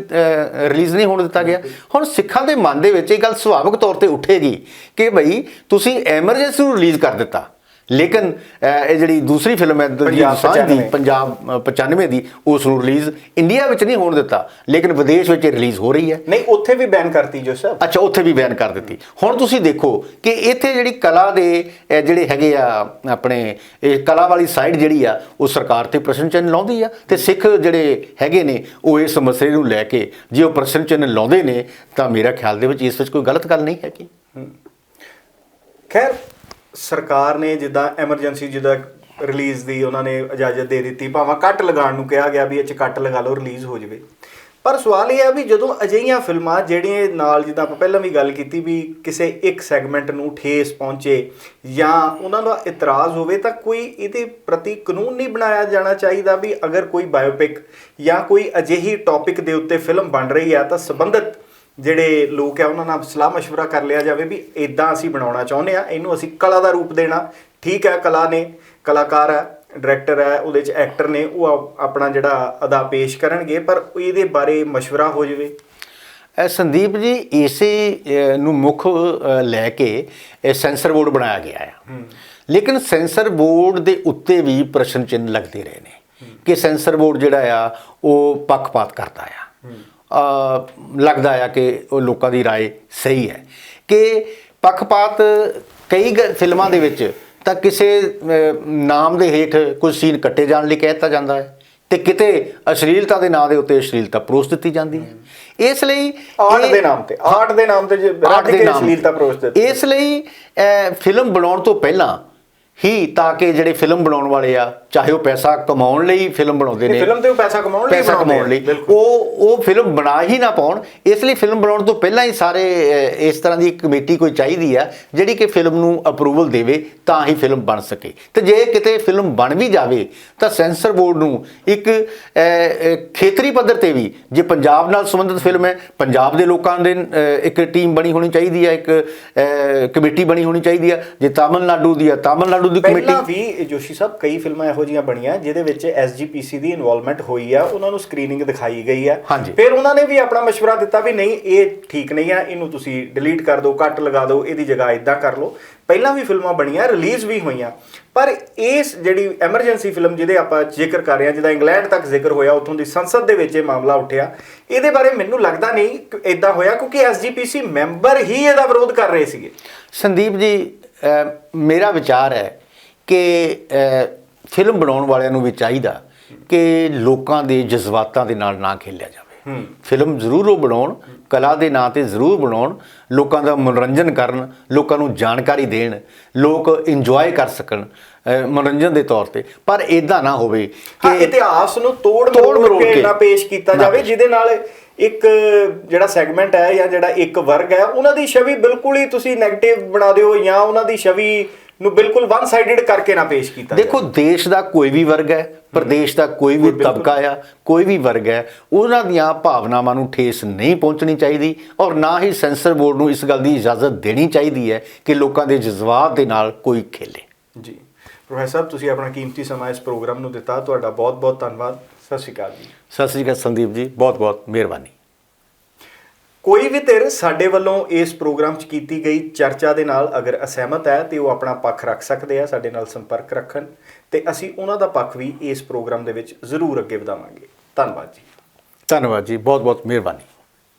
ਰਿਲੀਜ਼ ਨਹੀਂ ਹੋਣ ਦਿੱਤਾ ਗਿਆ। ਹੁਣ ਸਿੱਖਾਂ ਦੇ ਮਨ ਦੇ ਵਿੱਚ ਇਹ ਗੱਲ ਸੁਭਾਵਿਕ ਤੌਰ ਤੇ ਉੱਠੇਗੀ ਕਿ ਭਈ ਤੁਸੀਂ ਐਮਰਜੈਂਸੀ ਨੂੰ ਰਿਲੀਜ਼ ਕਰ ਦਿੱਤਾ। ਲੇਕਿਨ ਇਹ ਜਿਹੜੀ ਦੂਸਰੀ ਫਿਲਮ ਹੈ ਦਲਜੀਤ ਦੀ 95 ਪੰਜਾਬ ਅ, 95 ਦੀ ਉਸ ਨੂੰ ਰਿਲੀਜ਼ ਇੰਡੀਆ ਵਿੱਚ ਨਹੀਂ ਹੋਣ ਦਿੱਤਾ ਲੇਕਿਨ ਵਿਦੇਸ਼ ਵਿੱਚ ਰਿਲੀਜ਼ ਹੋ ਰਹੀ ਹੈ। ਨਹੀਂ ਉੱਥੇ ਵੀ ਬੈਨ ਕਰਤੀ ਜੋ ਸਾਹਿਬ ਅੱਛਾ ਉੱਥੇ ਵੀ ਬਿਆਨ ਕਰ ਦਿੱਤੀ। ਹੁਣ ਤੁਸੀਂ ਦੇਖੋ ਕਿ ਇੱਥੇ ਜਿਹੜੀ ਕਲਾ ਦੇ ਜਿਹੜੇ ਹੈਗੇ ਆ ਆਪਣੇ ਇਹ ਕਲਾ ਵਾਲੀ ਸਾਈਡ ਜਿਹੜੀ ਆ ਉਹ ਸਰਕਾਰ ਤੇ ਪ੍ਰਸ਼ਨ ਚਿੰਨ੍ਹ ਲਾਉਂਦੀ ਆ ਤੇ ਸਿੱਖ ਜਿਹੜੇ ਹੈਗੇ ਨੇ ਉਹ ਇਸ ਮਸਲੇ ਨੂੰ ਲੈ ਕੇ ਜੇ ਉਹ ਪ੍ਰਸ਼ਨ ਚਿੰਨ੍ਹ ਲਾਉਂਦੇ ਨੇ ਤਾਂ ਮੇਰਾ ਖਿਆਲ ਦੇ ਵਿੱਚ ਇਸ ਵਿੱਚ ਕੋਈ ਗਲਤ ਗੱਲ ਨਹੀਂ ਹੈਗੀ। ਖੈਰ ਸਰਕਾਰ ਨੇ ਜਿੱਦਾਂ ਐਮਰਜੈਂਸੀ ਜਿੱਦਾਂ ਰਿਲੀਜ਼ ਦੀ ਉਹਨਾਂ ਨੇ ਇਜਾਜ਼ਤ ਦੇ ਦਿੱਤੀ, ਭਾਵੇਂ ਕੱਟ ਲਗਾਉਣ ਨੂੰ ਕਿਹਾ ਗਿਆ ਵੀ ਇਹ ਚ ਕੱਟ ਲਗਾ ਲਓ ਰਿਲੀਜ਼ ਹੋ ਜਾਵੇ। ਪਰ ਸਵਾਲ ਇਹ ਆ ਵੀ ਜਦੋਂ ਅਜਿਹੀਆਂ ਫਿਲਮਾਂ ਜਿਹੜੀਆਂ ਨਾਲ ਜਿੱਦਾਂ ਆਪਾਂ ਪਹਿਲਾਂ ਵੀ ਗੱਲ ਕੀਤੀ ਵੀ ਕਿਸੇ ਇੱਕ ਸੈਗਮੈਂਟ ਨੂੰ ਠੇਸ ਪਹੁੰਚੇ ਜਾਂ ਉਹਨਾਂ ਦਾ ਇਤਰਾਜ਼ ਹੋਵੇ, ਤਾਂ ਕੋਈ ਇਹਦੇ ਪ੍ਰਤੀ ਕਾਨੂੰਨ ਨਹੀਂ ਬਣਾਇਆ ਜਾਣਾ ਚਾਹੀਦਾ ਵੀ ਅਗਰ ਕੋਈ ਬਾਇਓਪਿਕ ਜਾਂ ਕੋਈ ਅਜਿਹੀ ਟੌਪਿਕ ਦੇ ਉੱਤੇ ਫਿਲਮ ਬਣ ਰਹੀ ਹੈ ਤਾਂ ਸੰਬੰਧਿਤ ਜਿਹੜੇ ਲੋਕ ਆ ਉਹਨਾਂ ਨਾਲ ਸਲਾਹ مشورہ ਕਰ ਲਿਆ ਜਾਵੇ ਵੀ ਇਦਾਂ ਅਸੀਂ ਬਣਾਉਣਾ ਚਾਹੁੰਦੇ ਆ ਇਹਨੂੰ ਅਸੀਂ ਕਲਾ ਦਾ ਰੂਪ ਦੇਣਾ ਠੀਕ ਹੈ ਕਲਾ ਨੇ ਕਲਾਕਾਰ ਹੈ ਡਾਇਰੈਕਟਰ ਹੈ ਉਹਦੇ ਚ ਐਕਟਰ ਨੇ ਉਹ ਆ- ਆਪਣਾ ਜਿਹੜਾ ਅਦਾ ਪੇਸ਼ ਕਰਨਗੇ ਪਰ ਇਹਦੇ ਬਾਰੇ مشورہ ਹੋ ਜਾਵੇ ਇਹ ਸੰਦੀਪ ਜੀ ਇਸੇ ਅ, ਨੂੰ ਮੁੱਖ ਅ, ਲੈ ਕੇ ਇਹ ਸੈਂਸਰ ਬੋਰਡ ਬਣਾਇਆ ਗਿਆ ਹੈ ਲੇਕਿਨ ਸੈਂਸਰ ਬੋਰਡ ਦੇ ਉੱਤੇ ਵੀ ਪ੍ਰਸ਼ਨ ਚਿੰਨ੍ਹ ਲੱਗਦੇ ਰਹੇ ਨੇ ਕਿ ਸੈਂਸਰ ਬੋਰਡ ਜਿਹੜਾ ਆ ਉਹ ਪੱਖਪਾਤ ਕਰਦਾ ਆ ਅ, ਲੱਗਦਾ ਆ ਕਿ ਉਹ ਲੋਕਾਂ ਦੀ رائے ਸਹੀ ਹੈ ਕਿ ਪੱਖਪਾਤ ਕਈ ਗ- ਫਿਲਮਾਂ ਦੇ ਵਿੱਚ ਤਾਂ ਕਿਸੇ ਅ, ਨਾਮ ਦੇ ਹੇਠ ਕੁਝ ਸੀਨ ਕੱਟੇ ਜਾਣ ਲਈ ਕਹਿ ਦਿੱਤਾ ਜਾਂਦਾ ਹੈ ਤੇ ਕਿਤੇ ਅਸ਼ਲੀਲਤਾ ਦੇ ਨਾਂ ਦੇ ਉੱਤੇ ਅਸ਼ਲੀਲਤਾ ਪਰੋਸ ਦਿੱਤੀ ਜਾਂਦੀ ਹੈ ਇਸ ਲਈ ਆਰਟ ਇਹ- ਦੇ ਨਾਮ ਤੇ ਆਰਟ ਦੇ ਨਾਮ ਤੇ ਜੇ ਰੱਖ ਆਰਟ ਦੇ ਕੇ ਨਾਮ ਅਸ਼ਲੀਲਤਾ ਪਰੋਸ ਦਿੱਤੀ ਇਸ ਲਈ ਅਹ, ਫਿਲਮ ਬਣਾਉਣ ਤੋਂ ਪਹਿਲਾਂ ਹੀ ਤਾਂ ਕਿ ਜਿਹੜੇ ਫਿਲਮ ਬਣਾਉਣ ਵਾਲੇ ਆ ਚਾਹੇ ਉਹ ਪੈਸਾ ਕਮਾਉਣ ਲਈ ਫਿਲਮ ਬਣਾਉਂਦੇ ਨੇ ਫਿਲਮ ਤੇ ਉਹ ਪੈਸਾ ਕਮਾਉਣ ਲਈ ਪੈਸਾ ਕਮਾਉਣ ਲਈ। ਆ। ਉਹ ਉਹ ਫਿਲਮ ਬਣਾ ਹੀ ਨਾ ਪਾਉਣ। ਇਸ ਲਈ ਫਿਲਮ ਬਣਾਉਣ ਤੋਂ ਪਹਿਲਾਂ ਹੀ ਸਾਰੇ ਇਸ ਤਰ੍ਹਾਂ ਦੀ ਕਮੇਟੀ ਕੋਈ ਚਾਹੀਦੀ ਆ ਜਿਹੜੀ ਕਿ ਫਿਲਮ ਨੂੰ ਅਪਰੂਵਲ ਦੇਵੇ ਤਾਂ ਹੀ ਫਿਲਮ ਬਣ ਸਕੇ। ਤੇ ਜੇ ਕਿਤੇ ਫਿਲਮ ਬਣ ਵੀ ਜਾਵੇ ਤਾਂ ਸੈਂਸਰ ਬੋਰਡ ਨੂੰ ਇੱਕ ਖੇਤਰੀ ਪੱਧਰ ਤੇ ਵੀ ਜੇ ਪੰਜਾਬ ਨਾਲ ਸੰਬੰਧਿਤ ਫਿਲਮ ਹੈ ਪੰਜਾਬ ਦੇ ਲੋਕਾਂ ਦੇ ਇੱਕ ਟੀਮ ਬਣੀ ਹੋਣੀ ਚਾਹੀਦੀ ਹੈ ਇੱਕ ਕਮੇਟੀ ਬਣੀ ਹੋਣੀ ਚਾਹੀਦੀ ਹੈ ਜੇ ਤਾਮਿਲਨਾਡੂ ਦੀ ਹੈ ਤਾਮਿਲਨਾਡੂ ਦੀ ਕਮੇਟੀ ਪਹਿਲਾਂ ਵੀ ਜੋਸ਼ੀ ਸਾਹਿਬ ਕਈ ਫਿਲਮਾਂ ਇਹੋ ਜੀਆਂ ਬਣੀਆਂ ਜਿਹਦੇ ਵਿੱਚ ਐਸਜੀਪੀਸੀ ਦੀ ਇਨਵੋਲਵਮੈਂਟ ਹੋਈ ਆ ਉਹਨਾਂ ਨੂੰ ਸਕਰੀਨਿੰਗ ਦਿਖਾਈ ਗਈ ਆ। ਫਿਰ ਉਹਨਾਂ ਨੇ ਵੀ ਆਪਣਾ ਮਸ਼ਵਰਾ ਦਿੱਤਾ ਵੀ ਨਹੀਂ ਇਹ ਠੀਕ ਨਹੀਂ ਆ ਇਹਨੂੰ ਤੁਸੀਂ ਡਿਲੀਟ ਕਰ ਦਿਓ ਕੱਟ ਲਗਾ ਦਿਓ ਇਹਦੀ ਜਗ੍ਹਾ ਇਦਾਂ ਕਰ ਲਓ। ਪਹਿਲਾਂ ਵੀ ਫਿਲਮਾਂ ਬਣੀਆਂ ਰਿਲੀਜ਼ ਵੀ ਹੋਈਆਂ। ਪਰ ਇਸ ਜਿਹੜੀ ਐਮਰਜੈਂਸੀ ਫਿਲਮ ਜਿਹਦੇ ਆਪਾਂ ਜ਼ਿਕਰ ਕਰ ਰਹੇ ਹਾਂ ਜਿਹਦਾ ਇੰਗਲੈਂਡ ਤੱਕ ਜ਼ਿਕਰ ਹੋਇਆ ਉੱਥੋਂ ਦੀ ਸੰਸਦ ਦੇ ਵਿੱਚ ਇਹ ਮਾਮਲਾ ਉੱਠਿਆ। ਇਹਦੇ ਬਾਰੇ ਮੈਨੂੰ ਲੱਗਦਾ ਨਹੀਂ ਕਿ ਇਦਾਂ ਹੋਇਆ ਕਿਉਂਕਿ ਐਸਜੀਪੀਸੀ ਮੈਂਬਰ ਹੀ ਇਹਦਾ ਵਿਰੋਧ ਕਰ ਰਹੇ ਸੀਗੇ। ਸੰਦੀਪ ਜੀ ਮੇਰਾ ਵਿਚਾਰ ਹੈ ਕਿ ਫਿਲਮ ਬਣਾਉਣ ਵਾਲਿਆਂ ਨੂੰ ਵੀ ਚਾਹੀਦਾ ਕਿ ਲੋਕਾਂ ਦੇ ਜਜ਼ਬਾਤਾਂ ਦੇ ਨਾਲ ਨਾ ਖੇਲਿਆ ਜਾਵੇ ਫਿਲਮ ਜ਼ਰੂਰ ਉਹ ਬਣਾਉਣ ਕਲਾ ਦੇ ਨਾਂ ਤੇ ਜ਼ਰੂਰ ਬਣਾਉਣ ਲੋਕਾਂ ਦਾ ਮਨੋਰੰਜਨ ਕਰਨ ਲੋਕਾਂ ਨੂੰ ਜਾਣਕਾਰੀ ਦੇਣ ਲੋਕ ਇੰਜੋਏ ਕਰ ਸਕਣ ਮਨੋਰੰਜਨ ਦੇ ਤੌਰ ਤੇ ਪਰ ਇਦਾਂ ਨਾ ਹੋਵੇ ਹਾਂ ਇਤਿਹਾਸ ਨੂੰ ਤੋੜ ਤੋੜ ਮਰੋੜ ਕੇ ਕੇ ਨਾ ਪੇਸ਼ ਕੀਤਾ ਜਾਵੇ। ਜਿਹਦੇ ਨਾਲ ਇੱਕ ਜਿਹੜਾ ਸੈਗਮੈਂਟ ਹੈ ਜਾਂ ਜਿਹੜਾ ਇੱਕ ਵਰਗ ਹੈ ਉਹਨਾਂ ਦੀ ਛਵੀ ਬਿਲਕੁਲ ਹੀ ਤੁਸੀਂ 네ਗੇਟਿਵ ਬਣਾ ਦਿਓ ਜਾਂ ਉਹਨਾਂ ਦੀ ਛਵੀ ਨੂੰ ਬਿਲਕੁਲ ਵਨ ਸਾਈਡਡ ਕਰਕੇ ਨਾ ਪੇਸ਼ ਕੀਤਾ ਦੇਖੋ ਦੇਸ਼ ਦਾ ਕੋਈ ਵੀ ਵਰਗ ਹੈ ਪ੍ਰਦੇਸ਼ ਦਾ ਕੋਈ ਵੀ ਤਬਕਾ ਆ ਕੋਈ ਵੀ ਵਰਗ ਹੈ ਉਹਨਾਂ ਦੀਆਂ ਭਾਵਨਾਵਾਂ ਨੂੰ ਠੇਸ ਨਹੀਂ ਪਹੁੰਚਣੀ ਚਾਹੀਦੀ ਔਰ ਨਾ ਹੀ ਸੈਂਸਰ ਬੋਰਡ ਨੂੰ ਇਸ ਗੱਲ ਦੀ ਇਜਾਜ਼ਤ ਦੇਣੀ ਚਾਹੀਦੀ ਹੈ ਕਿ ਲੋਕਾਂ ਦੇ ਜਜ਼ਬਾਤ ਦੇ ਨਾਲ ਕੋਈ ਖੇਲੇ। ਜੀ। ਪ੍ਰੋਫੈਸਰ ਸਾਹਿਬ ਤੁਸੀਂ ਆਪਣਾ ਕੀਮਤੀ ਸਮਾਂ ਇਸ ਪ੍ਰੋਗਰਾਮ ਨੂੰ ਦਿੱਤਾ ਤੁਹਾਡਾ ਬਹੁਤ ਬਹੁਤ ਧੰਨਵਾਦ। ਸਤਿ ਸ਼੍ਰੀ ਅਕਾਲ ਜੀ। ਸਤਿ ਸ੍ਰੀ ਅਕਾਲ ਸੰਦੀਪ ਜੀ ਬਹੁਤ ਬਹੁਤ ਮਿਹਰਬਾਨੀ। ਕੋਈ ਵੀ ਧਿਰ ਸਾਡੇ ਵੱਲੋਂ ਇਸ ਪ੍ਰੋਗਰਾਮ 'ਚ ਕੀਤੀ ਗਈ ਚਰਚਾ ਦੇ ਨਾਲ ਅਗਰ ਅਸਹਿਮਤ ਹੈ ਤੇ ਉਹ ਆਪਣਾ ਪੱਖ ਰੱਖ ਸਕਦੇ ਆ, ਸਾਡੇ ਨਾਲ ਸੰਪਰਕ ਰੱਖਣ ਤੇ ਅਸੀਂ ਉਹਨਾਂ ਦਾ ਪੱਖ ਵੀ ਇਸ ਪ੍ਰੋਗਰਾਮ ਦੇ ਵਿੱਚ ਜ਼ਰੂਰ ਅੱਗੇ ਵਧਾਵਾਂਗੇ। ਧੰਨਵਾਦ ਜੀ। ਧੰਨਵਾਦ ਜੀ ਬਹੁਤ ਬਹੁਤ ਮਿਹਰਬਾਨੀ।